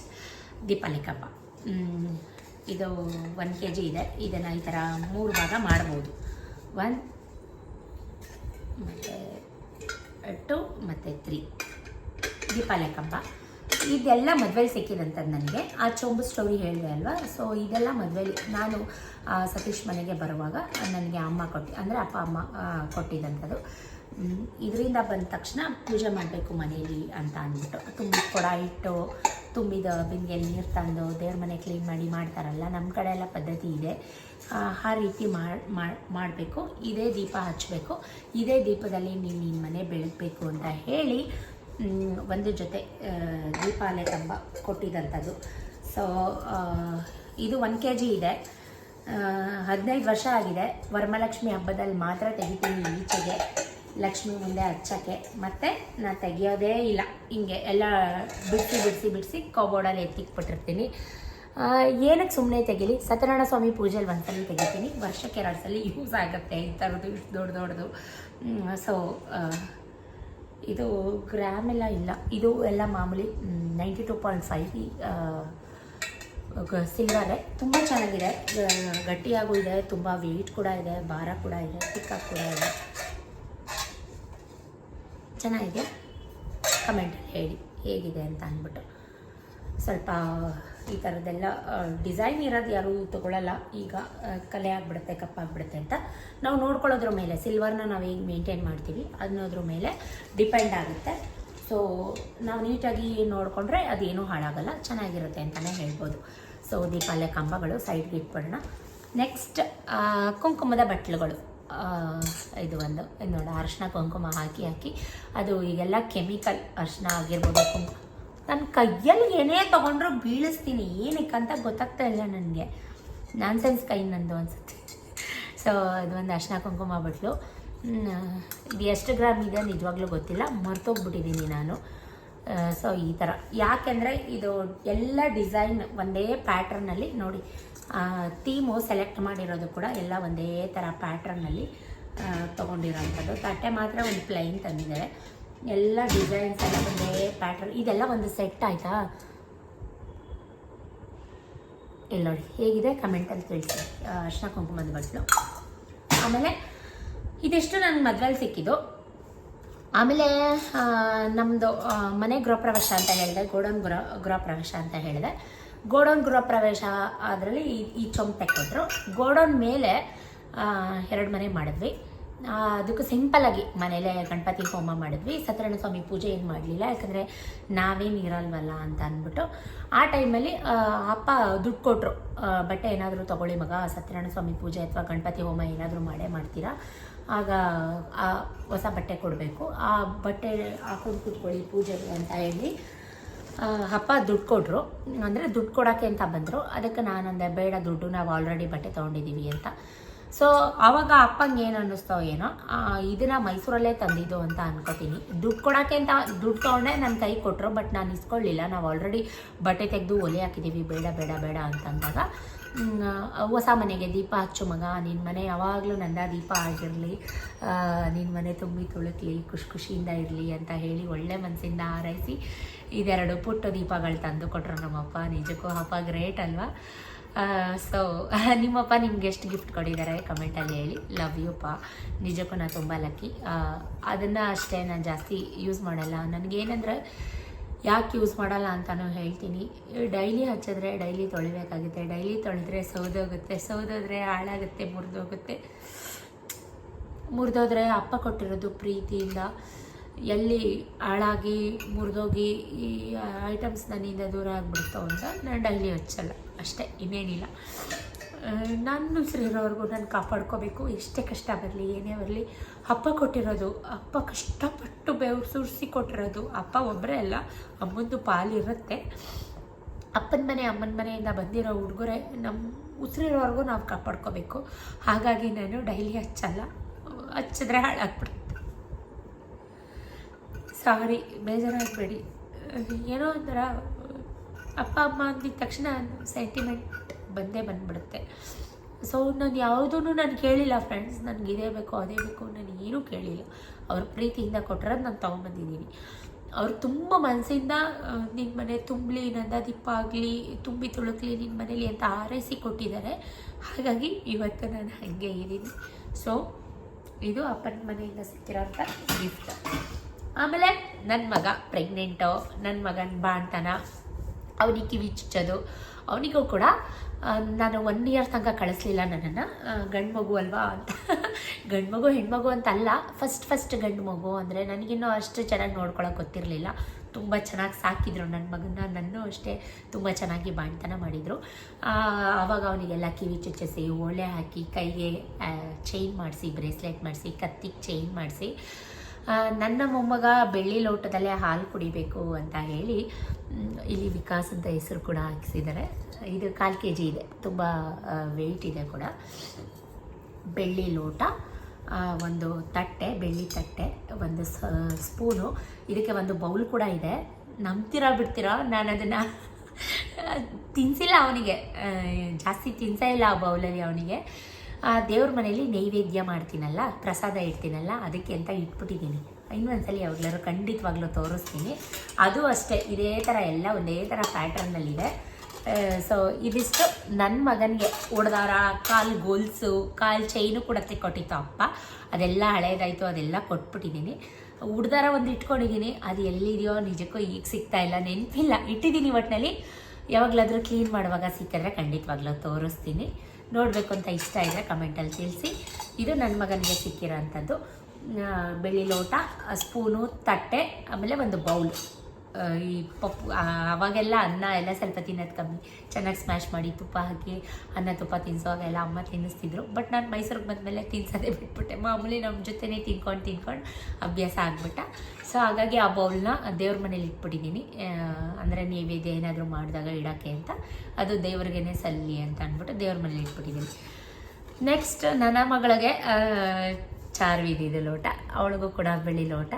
ದೀಪಾವಳಿ ಕಬ್ಬ ಇದು ಒನ್ ಕೆ ಜಿ ಇದೆ. ಇದನ್ನು ಈ ಥರ ಮೂರು ಭಾಗ ಮಾಡ್ಬೋದು. ಒನ್ ಮತ್ತು ಟು ಮತ್ತು ತ್ರೀ. ದೀಪಾಲೆ ಕಂಬ ಇದೆಲ್ಲ ಮದುವೆಲಿ ಸಿಕ್ಕಿದಂಥದ್ದು ನನಗೆ. ಆ ಚೊಂಬು ಸ್ಟೋರಿ ಹೇಳಿದೆ ಅಲ್ವಾ? ಸೊ ಇದೆಲ್ಲ ಮದುವೆಲಿ ನಾನು ಸತೀಶ್ ಮನೆಗೆ ಬರುವಾಗ ನನಗೆ ಅಮ್ಮ ಕೊಟ್ಟು, ಅಂದರೆ ಅಪ್ಪ, ಅಮ್ಮ ಕೊಟ್ಟಿದ್ದಂಥದ್ದು ಇದರಿಂದ ಬಂದ ತಕ್ಷಣ ಪೂಜೆ ಮಾಡಬೇಕು ಮನೆಯಲ್ಲಿ ಅಂತ ಅಂದ್ಬಿಟ್ಟು. ತುಂಬ ಕೊಡ ಇಟ್ಟು ತುಂಬಿದ ಬಿಂದಿಗೆಯಲ್ಲಿ ನೀರು ತಂದು ದೇವ್ರ ಮನೆ ಕ್ಲೀನ್ ಮಾಡಿ ಮಾಡ್ತಾರಲ್ಲ ನಮ್ಮ ಕಡೆ ಎಲ್ಲ ಪದ್ಧತಿ ಇದೆ. ಆ, ರೀತಿ ಮಾಡಬೇಕು. ಇದೇ ದೀಪ ಹಚ್ಚಬೇಕು ಇದೇ ದೀಪದಲ್ಲಿ ನೀನು ನಿನ್ನ ಮನೆ ಬೆಳಗಬೇಕು ಅಂತ ಹೇಳಿ ಒಂದು ಜೊತೆ ದೀಪಾಲೆ ಕಂಬ ಕೊಟ್ಟಿದ್ದಂಥದ್ದು ಸೊ ಇದು ಒನ್ ಕೆ ಜಿ ಇದೆ ಹದಿನೈದು ವರ್ಷ ಆಗಿದೆ. ವರಮಹಾಲಕ್ಷ್ಮಿ ಹಬ್ಬದಲ್ಲಿ ಮಾತ್ರ ತೆಗಿತೀನಿ ಈಚೆಗೆ. ಲಕ್ಷ್ಮಿ ಮುಂದೆ ಹಚ್ಚಕ್ಕೆ. ಮತ್ತು ನಾನು ತೆಗಿಯೋದೇ ಇಲ್ಲ. ಹಿಂಗೆ ಎಲ್ಲ ಬಿಡಿಸಿ ಬಿಡಿಸಿ ಬಿಡಿಸಿ ಕಬೋರ್ಡಲ್ಲಿ ಎತ್ತಿಕ್ಬಿಟ್ಟಿರ್ತೀನಿ. ಏನಕ್ಕೆ ಸುಮ್ಮನೆ ತೆಗೀಲಿ? ಸತ್ಯನಾರಾಯಣ ಸ್ವಾಮಿ ಪೂಜೆಲಿ ಒಂದ್ಸಲ ತೆಗಿತೀನಿ. ವರ್ಷಕ್ಕೆ ಎರಡು ಸಲ ಯೂಸ್ ಆಗುತ್ತೆ ಈ ಥರದ್ದು ಇಷ್ಟು ದೊಡ್ಡ ದೊಡ್ಡದು. ಸೊ ಇದು ಗ್ರಾಮ್ ಎಲ್ಲ ಇಲ್ಲ. ಇದು ಎಲ್ಲ ಮಾಮೂಲಿ ನೈಂಟಿ ಟು ಪಾಯಿಂಟ್ ಫೈವ್ ಸಿಲ್ವರೇ ತುಂಬ ಚೆನ್ನಾಗಿದೆ. ಗಟ್ಟಿಯಾಗೂ ಇದೆ. ತುಂಬ ವೆಯ್ಟ್ ಕೂಡ ಇದೆ. ಭಾರ ಕೂಡ ಇದೆ. ಚಿಕ್ಕಾಗಿ ಕೂಡ ಇದೆ. ಚೆನ್ನಾಗಿದೆ? ಕಮೆಂಟಲ್ಲಿ ಹೇಳಿ, ಹೇಗಿದೆ ಅಂತ ಅಂದ್ಬಿಟ್ಟು. ಸ್ವಲ್ಪ, ಈ ಥರದ್ದೆಲ್ಲ ಡಿಸೈನ್ ಇರೋದು ಯಾರೂ ತೊಗೊಳ್ಳಲ್ಲ ಈಗ ಕಲೆ ಆಗಿಬಿಡುತ್ತೆ ಕಪ್ಪಾಗ್ಬಿಡುತ್ತೆ ಅಂತ. ನಾವು ನೋಡ್ಕೊಳ್ಳೋದ್ರ ಮೇಲೆ ಸಿಲ್ವರ್ನ ನಾವು ಹೇಗೆ ಮೇಂಟೈನ್ ಮಾಡ್ತೀವಿ ಅನ್ನೋದ್ರ ಮೇಲೆ ಡಿಪೆಂಡ್ ಆಗುತ್ತೆ. ಸೊ ನಾವು ನೀಟಾಗಿ ನೋಡಿಕೊಂಡ್ರೆ ಅದೇನೂ ಹಾಳಾಗಲ್ಲ, ಚೆನ್ನಾಗಿರುತ್ತೆ ಅಂತಲೇ ಹೇಳ್ಬೋದು. ಸೊ ದೀಪಾಲಯ ಕಂಬಗಳು ಸೈಡ್ಗೆ ಇಟ್ಬಿಡೋಣ. ನೆಕ್ಸ್ಟ್ ಕುಂಕುಮದ ಬಟ್ಲುಗಳು. ಇದು ಒಂದು ನೋಡಿ ಅರಶಿನ ಕುಂಕುಮ ಹಾಕಿ ಹಾಕಿ, ಅದು ಈಗೆಲ್ಲ ಕೆಮಿಕಲ್ ಅರಿಶಿನ ಆಗಿರ್ಬೋದು, ಕುಂಕುಮ. ನನ್ನ ಕೈಯಲ್ಲಿ ಏನೇ ತೊಗೊಂಡ್ರು ಬೀಳಿಸ್ತೀನಿ, ಏನಕ್ಕೆ ಅಂತ ಗೊತ್ತಾಗ್ತಾ ಇಲ್ಲ ನನಗೆ. ನಾನ್ಸೆನ್ಸ್ ಕೈ ನಂದು ಅನ್ಸುತ್ತೆ. ಸೊ ಇದು ಒಂದು ಅರಿಶಿನ ಕುಂಕುಮ ಬಟ್ಲು. ಇದು ಎಷ್ಟು ಗ್ರಾಮ್ ಇದೆ ನಿಜವಾಗ್ಲೂ ಗೊತ್ತಿಲ್ಲ, ಮರ್ತೋಗ್ಬಿಟ್ಟಿದ್ದೀನಿ ನಾನು. ಸೊ ಈ ಥರ. ಯಾಕೆಂದರೆ ಇದು ಎಲ್ಲ ಡಿಸೈನ್ ಒಂದೇ ಪ್ಯಾಟ್ರನಲ್ಲಿ ನೋಡಿ ಥೀಮು ಸೆಲೆಕ್ಟ್ ಮಾಡಿರೋದು ಕೂಡ ಎಲ್ಲ ಒಂದೇ ಥರ ಪ್ಯಾಟ್ರನ್ನಲ್ಲಿ ತೊಗೊಂಡಿರೋಂಥದ್ದು. ತಟ್ಟೆ ಮಾತ್ರ ಒಂದು ಪ್ಲೈನ್ ತಂದಿದ್ದಾರೆ. ಎಲ್ಲ ಡಿಸೈನ್ಸ್ ಎಲ್ಲ ಒಂದೇ ಪ್ಯಾಟ್ರನ್ ಇದೆಲ್ಲ ಒಂದು ಸೆಟ್ ಆಯಿತಾ? ಇಲ್ಲ ನೋಡಿ, ಹೇಗಿದೆ? ಕಮೆಂಟಲ್ಲಿ ತಿಳಿಸಿ. ಅರ್ಶನ ಕುಂಕುಮದ ಬಟ್ಲು ಆಮೇಲೆ ಇದಿಷ್ಟು ನನಗೆ ಮದುವೆಲಿ ಸಿಕ್ಕಿದ್ದು. ಆಮೇಲೆ ನಮ್ಮದು ಮನೆ ಗೃಹಪ್ರವೇಶ ಅಂತ ಹೇಳಿದೆ, ಗೋಡನ್ ಗೃಹ, ಗೃಹಪ್ರವೇಶ ಅಂತ ಹೇಳಿದೆ. ಗೋಡೌನ್ ಗೃಹ ಪ್ರವೇಶ ಅದರಲ್ಲಿ ಈ ಈ ಚೊಂಪೆ ಕೊಟ್ಟರು ಗೋಡೌನ್ ಮೇಲೆ ಎರಡು ಮನೆ ಮಾಡಿದ್ವಿ. ಅದಕ್ಕೆ ಸಿಂಪಲ್ಲಾಗಿ ಮನೇಲೆ ಗಣಪತಿ ಹೋಮ ಮಾಡಿದ್ವಿ. ಸತ್ಯನಾರಾಯಣ ಸ್ವಾಮಿ ಪೂಜೆ ಏನು ಮಾಡಲಿಲ್ಲ, ಯಾಕಂದರೆ ನಾವೇನು ಇರಲ್ವಲ್ಲ ಅಂತ ಅಂದ್ಬಿಟ್ಟು. ಆ ಟೈಮಲ್ಲಿ ಅಪ್ಪ ದುಡ್ಡು ಕೊಟ್ಟರು ಬಟ್ಟೆ ಏನಾದರೂ ತೊಗೊಳ್ಳಿ ಮಗ, ಸತ್ಯನಾರಾಯಣ ಸ್ವಾಮಿ ಪೂಜೆ ಅಥವಾ ಗಣಪತಿ ಹೋಮ ಏನಾದರೂ ಮಾಡೇ ಮಾಡ್ತೀರಾ? ಆಗ ಹೊಸ ಬಟ್ಟೆ ಕೊಡಬೇಕು. ಆ ಬಟ್ಟೆ ಹಾಕೊಂಡು ಕೂತ್ಕೊಳ್ಳಿ ಪೂಜೆಗೆ ಅಂತ ಹೇಳಿ ಅಪ್ಪ ದುಡ್ಡು ಕೊಟ್ಟರು ಅಂದರೆ ದುಡ್ಡು ಕೊಡೋಕ್ಕೆ ಅಂತ ಬಂದರು. ಅದಕ್ಕೆ ನಾನಂದೆ, ಬೇಡ ದುಡ್ಡು, ನಾವು ಆಲ್ರೆಡಿ ಬಟ್ಟೆ ತೊಗೊಂಡಿದ್ದೀವಿ ಅಂತ. ಸೊ ಆವಾಗ ಅಪ್ಪಂಗೆ ಏನು ಅನ್ನಿಸ್ತೋ ಏನೋ ಇದನ್ನು ಮೈಸೂರಲ್ಲೇ ತಂದಿದ್ದು ಅಂತ ಅನ್ಕೋತೀನಿ. ದುಡ್ಡು ಕೊಡೋಕ್ಕೆ ಅಂತ, ದುಡ್ಡು ತೊಗೊಂಡೆ ನನ್ನ ಕೈ ಕೊಟ್ಟರು ಬಟ್ ನಾನು ಇಸ್ಕೊಳ್ಳಿಲ್ಲ ನಾವು ಆಲ್ರೆಡಿ ಬಟ್ಟೆ ತೆಗೆದು ಒಲೆ ಹಾಕಿದ್ದೀವಿ ಬೇಡ ಬೇಡ ಬೇಡ ಅಂತಂದಾಗ. ಹೊಸ ಮನೆಗೆ ದೀಪ ಹಚ್ಚು ಮಗ ನಿನ್ನ ಮನೆ ಯಾವಾಗಲೂ ನಂದ ದೀಪ ಆಗಿರಲಿ ನಿನ್ನ ಮನೆ ತುಂಬಿ ತುಳುಕಲಿ, ಖುಷಿ ಖುಷಿಯಿಂದ ಇರಲಿ ಅಂತ ಹೇಳಿ ಒಳ್ಳೆ ಮನಸ್ಸಿಂದ ಹಾರೈಸಿ ಇದೆರಡು ಪುಟ್ಟ ದೀಪಗಳು ತಂದು ಕೊಟ್ಟರು ನಮ್ಮಪ್ಪ. ನಿಜಕ್ಕೂ ಹಬ್ಬ ಗ್ರೇಟ್ ಅಲ್ವಾ? ಸೊ ನಿಮ್ಮಪ್ಪ ನಿಮ್ಗೆ ಎಷ್ಟು ಗಿಫ್ಟ್ ಕೊಟ್ಟಿದ್ದಾರೆ ಕಮೆಂಟಲ್ಲಿ ಹೇಳಿ. ಲವ್ ಯು ಪಾ ನಿಜಕ್ಕೂ ನಾನು ತುಂಬ ಲಕ್ಕಿ ಅದನ್ನು ಅಷ್ಟೇ ನಾನು ಜಾಸ್ತಿ ಯೂಸ್ ಮಾಡಲ್ಲ. ನನಗೇನಂದ್ರೆ ಯಾಕೆ ಯೂಸ್ ಮಾಡಲ್ಲ ಅಂತಲೂ ಹೇಳ್ತೀನಿ. ಡೈಲಿ ಹಚ್ಚಿದ್ರೆ ಡೈಲಿ ತೊಳಿಬೇಕಾಗುತ್ತೆ. ಡೈಲಿ ತೊಳೆದ್ರೆ ಸೌದೋಗುತ್ತೆ. ಸೌದೋದ್ರೆ ಹಾಳಾಗುತ್ತೆ, ಮುರಿದೋಗುತ್ತೆ. ಮುರಿದೋದ್ರೆ ಅಪ್ಪ ಕೊಟ್ಟಿರೋದು ಪ್ರೀತಿಯಿಂದ. ಎಲ್ಲಿ ಹಾಳಾಗಿ, ಮುರಿದೋಗಿ ಈ ಐಟಮ್ಸ್ ನನ್ನಿಂದ ದೂರ ಆಗಿಬಿಡ್ತೋ ಅಂತ ನಾನು ಡೈಲಿ ಹಚ್ಚಲ್ಲ ಅಷ್ಟೇ, ಇನ್ನೇನಿಲ್ಲ. ನಾನು ನನ್ನ ಉಸಿರಿರೋವರೆಗೂ ನಾನು ಕಾಪಾಡ್ಕೋಬೇಕು. ಎಷ್ಟೇ ಕಷ್ಟ ಬರಲಿ, ಏನೇ ಬರಲಿ, ಅಪ್ಪ ಕೊಟ್ಟಿರೋದು, ಅಪ್ಪ ಕಷ್ಟಪಟ್ಟು ಬೆವರು ಸುರಿಸಿ ಕೊಟ್ಟಿರೋದು, ಅಪ್ಪ ಒಬ್ಬರೇ ಅಲ್ಲ, ಅಮ್ಮಂದು ಪಾಲಿರುತ್ತೆ. ಅಪ್ಪನ ಮನೆ, ಅಮ್ಮನ ಮನೆಯಿಂದ ಬಂದಿರೋ ಉಡುಗೊರೆ ನಮ್ಮ ಉಸಿರಿರೋವರೆಗೂ ನಾವು ಕಾಪಾಡ್ಕೋಬೇಕು. ಹಾಗಾಗಿ ನಾನು ಡೈಲಿ ಹಚ್ಚಲ್ಲ ಹಚ್ಚಿದ್ರೆ ಹಾಳಾಗ್ಬಿಡುತ್ತೆ. ಸಾರಿ, ಬೇಜಾರಾಗಬೇಡಿ. ಏನೋ ಒಂಥರ ಅಪ್ಪ, ಅಮ್ಮ ಅಂದಿದ ತಕ್ಷಣ ಸೆಂಟಿಮೆಂಟ್ ಬಂದೇ ಬಂದ್ಬಿಡುತ್ತೆ. ಸೊ ನಾನು ಯಾವುದೂ ನಾನು ಕೇಳಿಲ್ಲ ಫ್ರೆಂಡ್ಸ್ ನನಗೆ ಇದೇ ಬೇಕು, ಅದೇ ಬೇಕು ನಾನು ಏನೂ ಕೇಳಿಲ್ಲ. ಅವ್ರ ಪ್ರೀತಿಯಿಂದ ಕೊಟ್ಟಿರೋದು ನಾನು ತೊಗೊಂಬಂದಿದ್ದೀನಿ ಅವ್ರು ತುಂಬ ಮನಸ್ಸಿಂದ ನಿನ್ನ ಮನೆ ತುಂಬಲಿ ನಂದ ದಿಪ್ಪ ಆಗಲಿ, ತುಂಬಿ ತುಳುಕ್ಲಿ ನಿನ್ನ ಮನೇಲಿ ಅಂತ ಆರೈಸಿ ಕೊಟ್ಟಿದ್ದಾರೆ. ಹಾಗಾಗಿ ಇವತ್ತು ನಾನು ಹಾಗೆ ಇದ್ದೀನಿ. ಸೊ ಇದು ಅಪ್ಪನ ಮನೆಯಿಂದ ಸಿಕ್ಕಿರೋಂಥ ಗಿಫ್ಟ್ ಆಮೇಲೆ ನನ್ನ ಮಗ ಪ್ರೆಗ್ನೆಂಟು ನನ್ನ ಮಗನ ಬಾಣ್ತನ, ಅವನಿಗೆ ಕಿವಿ ಚುಚ್ಚೋದು. ಅವನಿಗೂ ಕೂಡ ನಾನು ಒನ್ ಇಯರ್ ತನಕ ಕಳಿಸ್ಲಿಲ್ಲ ನನ್ನನ್ನು. ಗಂಡು ಮಗು ಅಲ್ವಾ? ಅಂತ ಗಂಡು ಮಗು ಹೆಣ್ಮಗು ಅಂತ ಅಲ್ಲ ಫಸ್ಟ್ ಫಸ್ಟ್ ಗಂಡು ಮಗು ಅಂದರೆ ನನಗಿನ್ನೂ ಅಷ್ಟು ಚೆನ್ನಾಗಿ ನೋಡ್ಕೊಳಕ್ಕೆ ಗೊತ್ತಿರಲಿಲ್ಲ. ತುಂಬ ಚೆನ್ನಾಗಿ ಸಾಕಿದ್ರು ನನ್ನ ಮಗನ ನನ್ನೂ ಅಷ್ಟೇ ತುಂಬ ಚೆನ್ನಾಗಿ ಬಾಣ್ತನ ಮಾಡಿದರು. ಆವಾಗ ಅವನಿಗೆಲ್ಲ ಕಿವಿ ಚುಚ್ಚಿಸಿ ಓಳೆ ಹಾಕಿ, ಕೈಗೆ ಚೈನ್ ಮಾಡಿಸಿ ಬ್ರೇಸ್ಲೆಟ್ ಮಾಡಿಸಿ, ಕತ್ತಿಗೆ ಚೈನ್ ಮಾಡಿಸಿ ನನ್ನ ಮೊಮ್ಮಗ ಬೆಳ್ಳಿ ಲೋಟದಲ್ಲೇ ಹಾಲು ಕುಡಿಬೇಕು ಅಂತ ಹೇಳಿ ಇಲ್ಲಿ ವಿಕಾಸ್ ಅಂತ ಹೆಸರು ಕೂಡ ಹಾಕಿಸಿದ್ದಾರೆ. ಇದು ಕಾಲು ಕೆ ಜಿ ಇದೆ. ತುಂಬ ವೆಯ್ಟ್ ಇದೆ ಕೂಡ. ಬೆಳ್ಳಿ ಲೋಟ ಒಂದು ತಟ್ಟೆ, ಬೆಳ್ಳಿ ತಟ್ಟೆ, ಒಂದು ಸ್ಪೂನು, ಇದಕ್ಕೆ ಒಂದು ಬೌಲ್ ಕೂಡ ಇದೆ. ನಂಬ್ತೀರಾ ಬಿಡ್ತೀರಾ? ನಾನು ಅದನ್ನು ತಿನ್ಸಿಲ್ಲ ಅವನಿಗೆ. ಜಾಸ್ತಿ ತಿನ್ಸೇ ಇಲ್ಲ ಆ ಬೌಲಲ್ಲಿ ಅವನಿಗೆ. ದೇವ್ರ ಮನೇಲಿ ನೈವೇದ್ಯ ಮಾಡ್ತೀನಲ್ಲ, ಪ್ರಸಾದ ಇಡ್ತೀನಲ್ಲ, ಅದಕ್ಕೆ ಅಂತ ಇಟ್ಬಿಟ್ಟಿದ್ದೀನಿ. ಇನ್ನೊಂದ್ಸಲಿ ಯಾವಾಗ್ಲಾರು ಖಂಡಿತವಾಗ್ಲೂ ತೋರಿಸ್ತೀನಿ. ಅದು ಅಷ್ಟೇ, ಇದೇ ಥರ ಎಲ್ಲ ಒಂದೇ ಥರ ಪ್ಯಾಟರ್ನಲ್ಲಿದೆ. ಸೊ ಇದಿಷ್ಟು ನನ್ನ ಮಗನಿಗೆ ಉಡ್ದಾರ ಕಾಲು ಗೋಲ್ಸು, ಕಾಲು ಚೈನು ಕೂಡ ತೆಕ್ಕೊಟ್ಟಿತ್ತು ಅಪ್ಪ. ಅದೆಲ್ಲ ಹಳೇದಾಯಿತು, ಅದೆಲ್ಲ ಕೊಟ್ಬಿಟ್ಟಿದ್ದೀನಿ. ಉಡ್ದಾರ ಒಂದು ಇಟ್ಕೊಂಡಿದ್ದೀನಿ. ಅದು ಎಲ್ಲಿದೆಯೋ ನಿಜಕ್ಕೂ ಈಗ ಸಿಗ್ತಾ ಇಲ್ಲ, ನೆನಪಿಲ್ಲ. ಇಟ್ಟಿದ್ದೀನಿ ಒಟ್ಟಿನಲ್ಲಿ ಯಾವಾಗಲಾದರೂ ಕ್ಲೀನ್ ಮಾಡುವಾಗ ಸಿಕ್ಕಿದ್ರೆ ಖಂಡಿತವಾಗ್ಲೂ ತೋರಿಸ್ತೀನಿ. ನೋಡಬೇಕು ಅಂತ ಇಷ್ಟ ಇದೆ ಕಮೆಂಟಲ್ಲಿ ತಿಳಿಸಿ. ಇದು ನನ್ನ ಮಗನಿಗೆ ಸಿಕ್ಕಿರೋ ಅಂಥದ್ದು ಆ, ಬೆಳ್ಳಿ ಲೋಟ ಸ್ಪೂನು ತಟ್ಟೆ ಆಮೇಲೆ ಒಂದು ಬೌಲ್. ಈ ಪಪ್ಪು ಅವಾಗೆಲ್ಲ ಅನ್ನ ಎಲ್ಲ ಸ್ವಲ್ಪ ತಿನ್ನೋದು ಕಮ್ಮಿ. ಚೆನ್ನಾಗಿ ಸ್ಮ್ಯಾಶ್ ಮಾಡಿ ತುಪ್ಪ ಹಾಕಿ ಅನ್ನ ತುಪ್ಪ ತಿನ್ನಿಸೋವಾಗೆಲ್ಲ ಅಮ್ಮ ತಿನ್ನಿಸ್ತಿದ್ರು. ಬಟ್ ನಾನು ಮೈಸೂರಿಗೆ ಬಂದಮೇಲೆ ತಿನ್ಸೋದೇ ಬಿಟ್ಬಿಟ್ಟೆ. ಮಾಮೂಲಿ ನಮ್ಮ ಜೊತೆನೇ ತಿನ್ಕೊಂಡು ತಿನ್ಕೊಂಡು ಅಭ್ಯಾಸ ಆಗಿಬಿಟ್ಟ. ಸೊ ಹಾಗಾಗಿ ಆ ಬೌಲ್ನ ದೇವ್ರ ಮನೇಲಿ ಇಟ್ಬಿಟ್ಟಿದ್ದೀನಿ ಅಂದರೆ ನೈವೇದ್ಯ ಏನಾದರೂ ಮಾಡಿದಾಗ ಇಡೋಕ್ಕೆ ಅಂತ. ಅದು ದೇವ್ರಿಗೇನೆ ಸಲ್ಲಿ ಅಂತ ಅಂದ್ಬಿಟ್ಟು ದೇವ್ರ ಮನೇಲಿ ಇಟ್ಬಿಟ್ಟಿದ್ದೀನಿ ನೆಕ್ಸ್ಟ್ ನನ್ನ ಮಗಳಿಗೆ ಆ, ಚಾರ್ವಿದು ಇದು ಲೋಟ ಅವಳಿಗೂ ಕೂಡ ಬೆಳ್ಳಿ ಲೋಟ.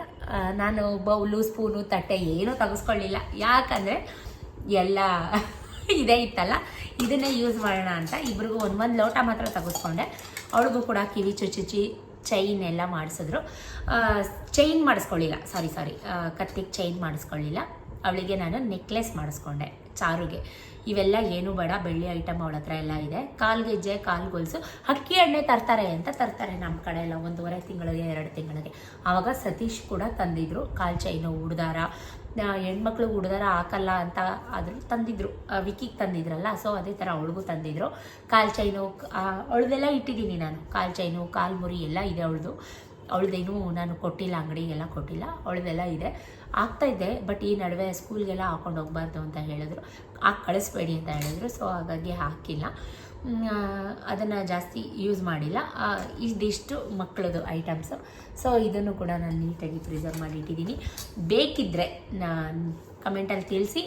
ನಾನು ಬೌಲು ಸ್ಪೂನು ತಟ್ಟೆ ಏನೂ ತೆಗೆಸ್ಕೊಳ್ಳಿಲ್ಲ. ಯಾಕಂದರೆ ಎಲ್ಲ ಇದೇ ಇತ್ತಲ್ಲ ಇದನ್ನೇ ಯೂಸ್ ಮಾಡೋಣ ಅಂತ ಇಬ್ರಿಗೂ ಒಂದೊಂದು ಲೋಟ ಮಾತ್ರ ತೆಗೆಸ್ಕೊಂಡೆ. ಅವಳಿಗೂ ಕೂಡ ಕಿವಿ ಚುಚುಚಿ ಚೈನ್ ಎಲ್ಲ ಮಾಡಿಸಿದ್ರು. ಚೈನ್ ಮಾಡಿಸ್ಕೊಳ್ಳಿಲ್ಲ. ಸಾರಿ ಸಾರಿ ಕತ್ತಿಗೆ ಚೈನ್ ಮಾಡಿಸ್ಕೊಳ್ಳಿಲ್ಲ. ಅವಳಿಗೆ ನಾನು ನೆಕ್ಲೆಸ್ ಮಾಡಿಸ್ಕೊಂಡೆ ಚಾರುಗೆ. ಇವೆಲ್ಲ ಏನು ಬೇಡ ಬೆಳ್ಳಿ ಐಟಮ್ ಅವಳ ಹತ್ರ ಎಲ್ಲ ಇದೆ. ಕಾಲ್ಗೆಜ್ಜೆ ಕಾಲು ಗೊಲ್ಸು. ಅಕ್ಕಿ ಎಣ್ಣೆ ತರ್ತಾರೆ ಅಂತ ತರ್ತಾರೆ ನಮ್ಮ ಕಡೆ ಎಲ್ಲ ಒಂದೂವರೆ ತಿಂಗಳಿಗೆ ಎರಡು ತಿಂಗಳಿಗೆ. ಆವಾಗ ಸತೀಶ್ ಕೂಡ ತಂದಿದ್ರು. ಕಾಲು ಚೈನು ಉಡ್ದಾರ. ಆ, ಹೆಣ್ಮಕ್ಳು ಉಡ್ದಾರ ಹಾಕಲ್ಲ ಅಂತ ಆದರೂ ತಂದಿದ್ರು. ವಿಕಿಗೆ ತಂದಿದ್ರಲ್ಲ ಸೊ ಅದೇ ಥರ ಅವಳಿಗೂ ತಂದಿದ್ರು. ಕಾಲು ಚೈನು ಅವಳದೆಲ್ಲ ಇಟ್ಟಿದ್ದೀನಿ ನಾನು. ಕಾಲು ಚೈನು ಕಾಲು ಮುರಿ ಎಲ್ಲ ಇದೆ ಅವಳದು. ಅವಳದೇನು ನಾನು ಕೊಟ್ಟಿಲ್ಲ ಅಂಗಡಿಗೆಲ್ಲ ಕೊಟ್ಟಿಲ್ಲ. ಅವಳದೆಲ್ಲ ಇದೆ. ಆಗ್ತಾ ಇದೆ ಬಟ್ ಈ ನಡುವೆ ಸ್ಕೂಲ್ಗೆಲ್ಲ ಹಾಕೊಂಡು ಹೋಗ್ಬಾರ್ದು ಅಂತ ಹೇಳಿದ್ರು. ಆ ಕಳಿಸ್ಬೇಡಿ ಅಂತ ಹೇಳಿದ್ರು ಸೊ ಹಾಗಾಗಿ ಹಾಕಿಲ್ಲ. ಅದನ್ನು ಜಾಸ್ತಿ ಯೂಸ್ ಮಾಡಿಲ್ಲ. ಇದಿಷ್ಟು ಮಕ್ಕಳದು ಐಟಮ್ಸು ಸೊ ಇದನ್ನು ಕೂಡ ನಾನು ನೀಟಾಗಿ ಪ್ರಿಸರ್ವ್ ಮಾಡಿ ಇಟ್ಟಿದ್ದೀನಿ. ಬೇಕಿದ್ದರೆ ನಾನು ಕಮೆಂಟಲ್ಲಿ ತಿಳಿಸಿ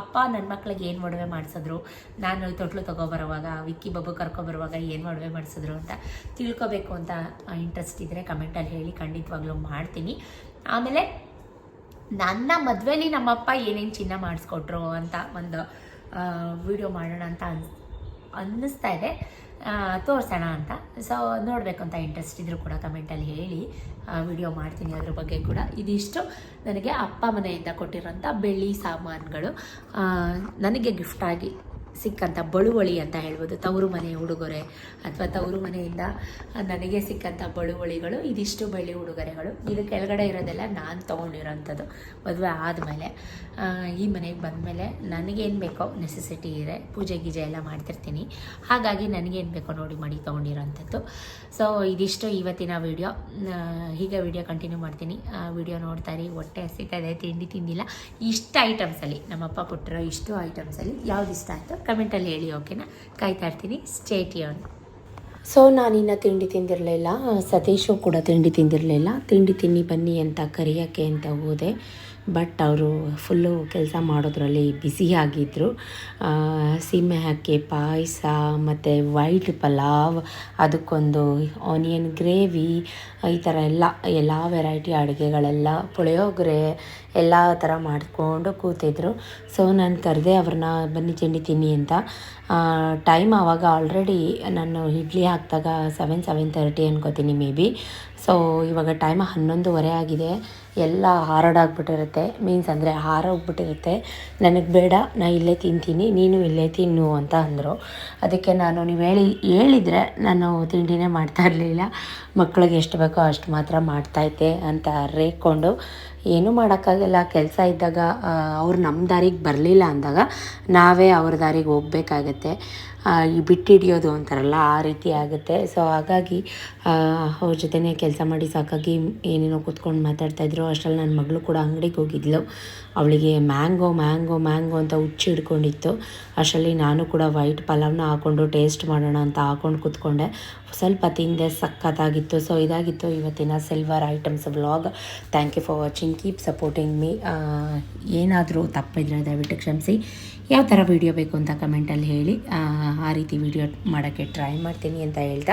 ಅಪ್ಪ ನನ್ನ ಮಕ್ಳಿಗೆ ಏನು ಒಡವೆ ಮಾಡಿಸಿದ್ರು, ನಾನು ತೊಟ್ಲು ತೊಗೊಬರುವಾಗ, ವಿಕ್ಕಿ ಬಬ್ಬು ಕರ್ಕೊಬರುವಾಗ ಏನು ಒಡವೆ ಮಾಡಿಸಿದ್ರು ಅಂತ ತಿಳ್ಕೊಬೇಕು ಅಂತ ಇಂಟ್ರೆಸ್ಟ್ ಇದ್ದರೆ ಕಮೆಂಟಲ್ಲಿ ಹೇಳಿ ಖಂಡಿತವಾಗ್ಲೂ ಮಾಡ್ತೀನಿ. ಆಮೇಲೆ ನನ್ನ ಮದುವೆಲಿ ನಮ್ಮಪ್ಪ ಏನೇನು ಚಿನ್ನ ಮಾಡಿಸ್ಕೊಟ್ರು ಅಂತ ಒಂದು ವಿಡಿಯೋ ಮಾಡೋಣ ಅಂತ ಅನ್, ಅನ್ನಿಸ್ತಾ ಇದೆ. ತೋರಿಸೋಣ ಅಂತ. ಸೊ ನೋಡಬೇಕು ಅಂತ ಇಂಟ್ರೆಸ್ಟ್ ಇದ್ದರೂ ಕೂಡ ಕಮೆಂಟಲ್ಲಿ ಹೇಳಿ ವಿಡಿಯೋ ಮಾಡ್ತೀನಿ ಅದ್ರ ಬಗ್ಗೆ ಕೂಡ. ಇದಿಷ್ಟು. ನನಗೆ ಅಪ್ಪ ಮನೆಯಿಂದ ಕೊಟ್ಟಿರೋಂಥ ಬೆಳ್ಳಿ ಸಾಮಾನುಗಳು ನನಗೆ ಗಿಫ್ಟಾಗಿ ಸಿಕ್ಕಂಥ ಬಳುವಳಿ ಅಂತ ಹೇಳ್ಬೋದು. ತವರು ಮನೆ ಉಡುಗೊರೆ ಅಥವಾ ತವರು ಮನೆಯಿಂದ ನನಗೆ ಸಿಕ್ಕಂಥ ಬಳುವಳಿಗಳು, ಇದಿಷ್ಟು ಬೆಳ್ಳಿ ಉಡುಗೊರೆಗಳು. ಇದು ಕೆಳಗಡೆ ಇರೋದೆಲ್ಲ ನಾನು ತೊಗೊಂಡಿರೋಂಥದ್ದು. ಮದುವೆ ಆದಮೇಲೆ ಈ ಮನೆಗೆ ಬಂದಮೇಲೆ ನನಗೇನು ಬೇಕೋ ನೆಸೆಸಿಟಿ ಇದೆ, ಪೂಜೆ ಗೀಜೆ ಎಲ್ಲ ಮಾಡ್ತಿರ್ತೀನಿ. ಹಾಗಾಗಿ ನನಗೇನು ಬೇಕೋ ನೋಡಿ ಮಾಡಿ ತೊಗೊಂಡಿರೋಂಥದ್ದು. ಸೊ ಇದಿಷ್ಟು ಇವತ್ತಿನ ವಿಡಿಯೋ. ಹೀಗೆ ವಿಡಿಯೋ ಕಂಟಿನ್ಯೂ ಮಾಡ್ತೀನಿ. ವಿಡಿಯೋ ನೋಡ್ತಾ ಇರಿ. ಹೊಟ್ಟೆ ಹಸಿತಾ ಇದೆ, ತಿಂಡಿ ತಿಂದಿಲ್ಲ. ಇಷ್ಟು ಐಟಮ್ಸಲ್ಲಿ ನಮ್ಮಪ್ಪ ಕೊಟ್ಟಿರೋ ಇಷ್ಟು ಐಟಮ್ಸಲ್ಲಿ ಯಾವ್ದು ಇಷ್ಟ ಆಯಿತು ಕಮೆಂಟಲ್ಲಿ ಹೇಳಿ ಓಕೆನಾ ಕಾಯ್ತಾ ಇರ್ತೀನಿ. ಸ್ಟೇಟ್ ಯೂನ್ ಸೊ ನಾನಿನ್ನು ತಿಂಡಿ ತಿಂದಿರಲಿಲ್ಲ. ಸತೀಶು ಕೂಡ ತಿಂಡಿ ತಿಂದಿರಲಿಲ್ಲ. ತಿಂಡಿ ತಿನ್ನಿ ಬನ್ನಿ ಅಂತ ಕರೆಯೋಕ್ಕೆ ಅಂತ ಹೋದೆ. ಬಟ್ ಅವರು ಫುಲ್ಲು ಕೆಲಸ ಮಾಡೋದ್ರಲ್ಲಿ ಬ್ಯುಸಿ ಆಗಿದ್ದರು ಆ, ಸೀಮೆ ಹಾಕಿ ಪಾಯಸ ಮತ್ತು ವೈಟ್ ಪಲಾವ್ ಅದಕ್ಕೊಂದು ಆನಿಯನ್ ಗ್ರೇವಿ ಈ ಥರ ಎಲ್ಲ ಎಲ್ಲ ವೆರೈಟಿ ಅಡುಗೆಗಳೆಲ್ಲ ಪುಳಿಯೋಗರೆ ಎಲ್ಲ ಥರ ಮಾಡಿಕೊಂಡು ಕೂತಿದ್ರು. ಸೊ ನಾನು ಕರೆದೆ ಅವ್ರನ್ನ ಬನ್ನಿ ತಿಂಡಿ ತಿನ್ನಿ ಅಂತ. ಟೈಮ್ ಆವಾಗ ಆಲ್ರೆಡಿ ನಾನು ಇಡ್ಲಿ ಹಾಕಿದಾಗ ಸೆವೆನ್ ಸೆವೆನ್ ತರ್ಟಿ ಅನ್ಕೋತೀನಿ ಮೇ ಬಿ ಸೊ ಇವಾಗ ಟೈಮ್ ಹನ್ನೊಂದುವರೆ ಆಗಿದೆ. ಎಲ್ಲ ಹಾರಡಾಗ್ಬಿಟ್ಟಿರುತ್ತೆ. ಮೀನ್ಸ್ ಅಂದರೆ ಹಾರೋಗ್ಬಿಟ್ಟಿರುತ್ತೆ ನನಗೆ ಬೇಡ, ನಾ ಇಲ್ಲೇ ತಿಂತೀನಿ, ನೀನು ಇಲ್ಲೇ ತಿನ್ನು ಅಂತ ಅಂದರು. ಅದಕ್ಕೆ ನಾನು, ನೀವು ಹೇಳಿ, ಹೇಳಿದರೆ ನಾನು ತಿಂಡಿನೇ ಮಾಡ್ತಾ ಇರಲಿಲ್ಲ. ಮಕ್ಕಳಿಗೆ ಎಷ್ಟು ಬೇಕೋ ಅಷ್ಟು ಮಾತ್ರ ಮಾಡ್ತಾಯಿದ್ದೆ ಅಂತ ರೇಕೊಂಡು ಏನೂ ಮಾಡೋಕ್ಕಾಗಲ್ಲ. ಕೆಲಸ ಇದ್ದಾಗ ಅವ್ರು ನಮ್ಮ ದಾರಿಗೆ ಬರಲಿಲ್ಲ ಅಂದಾಗ ನಾವೇ ಅವ್ರ ದಾರಿಗೆ ಹೋಗ್ಬೇಕಾಗತ್ತೆ. ಬಿಟ್ಟಿಡಿಯೋದು ಅಂತಾರಲ್ಲ, ಆ ರೀತಿ ಆಗುತ್ತೆ. ಸೊ ಹಾಗಾಗಿ ಅವ್ರ ಜೊತೆನೇ ಕೆಲಸ ಮಾಡಿ ಸಾಕಾಗಿ ಏನೇನೋ ಕೂತ್ಕೊಂಡು ಮಾತಾಡ್ತಾಯಿದ್ರು ಅಷ್ಟರಲ್ಲಿ ನನ್ನ ಮಗಳು ಕೂಡ ಅಂಗಡಿಗೆ ಹೋಗಿದ್ಲು. ಅವಳಿಗೆ ಮ್ಯಾಂಗೋ ಮ್ಯಾಂಗೋ ಮ್ಯಾಂಗೋ ಅಂತ ಹುಚ್ಚಿ ಹಿಡ್ಕೊಂಡಿತ್ತು. ಅಷ್ಟರಲ್ಲಿ ನಾನು ಕೂಡ ವೈಟ್ ಪಲಾವ್ನ ಹಾಕ್ಕೊಂಡು ಟೇಸ್ಟ್ ಮಾಡೋಣ ಅಂತ ಹಾಕ್ಕೊಂಡು ಕೂತ್ಕೊಂಡೆ. ಸ್ವಲ್ಪ ತಿಂದೆ ಸಖತ್ತಾಗಿತ್ತು ಸೊ ಇದಾಗಿತ್ತು ಇವತ್ತಿನ silver items vlog thank you for watching keep supporting me ಏನಾದರೂ ತಪ್ಪಿದ್ರೆ ದಯವಿಟ್ಟು ಕ್ಷಮಿಸಿ. ಯಾವ ಥರ ವೀಡಿಯೋ ಬೇಕು ಅಂತ ಕಮೆಂಟಲ್ಲಿ ಹೇಳಿ. ಆ, ರೀತಿ ವೀಡಿಯೋ ಮಾಡೋಕ್ಕೆ ಟ್ರೈ ಮಾಡ್ತೀನಿ ಅಂತ ಹೇಳ್ತಾ.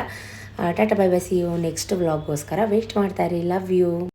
Tata bye bye see you next ವ್ಲಾಗ್ಗೋಸ್ಕರ waste ಮಾಡ್ತಾ ಇರಿ. Love you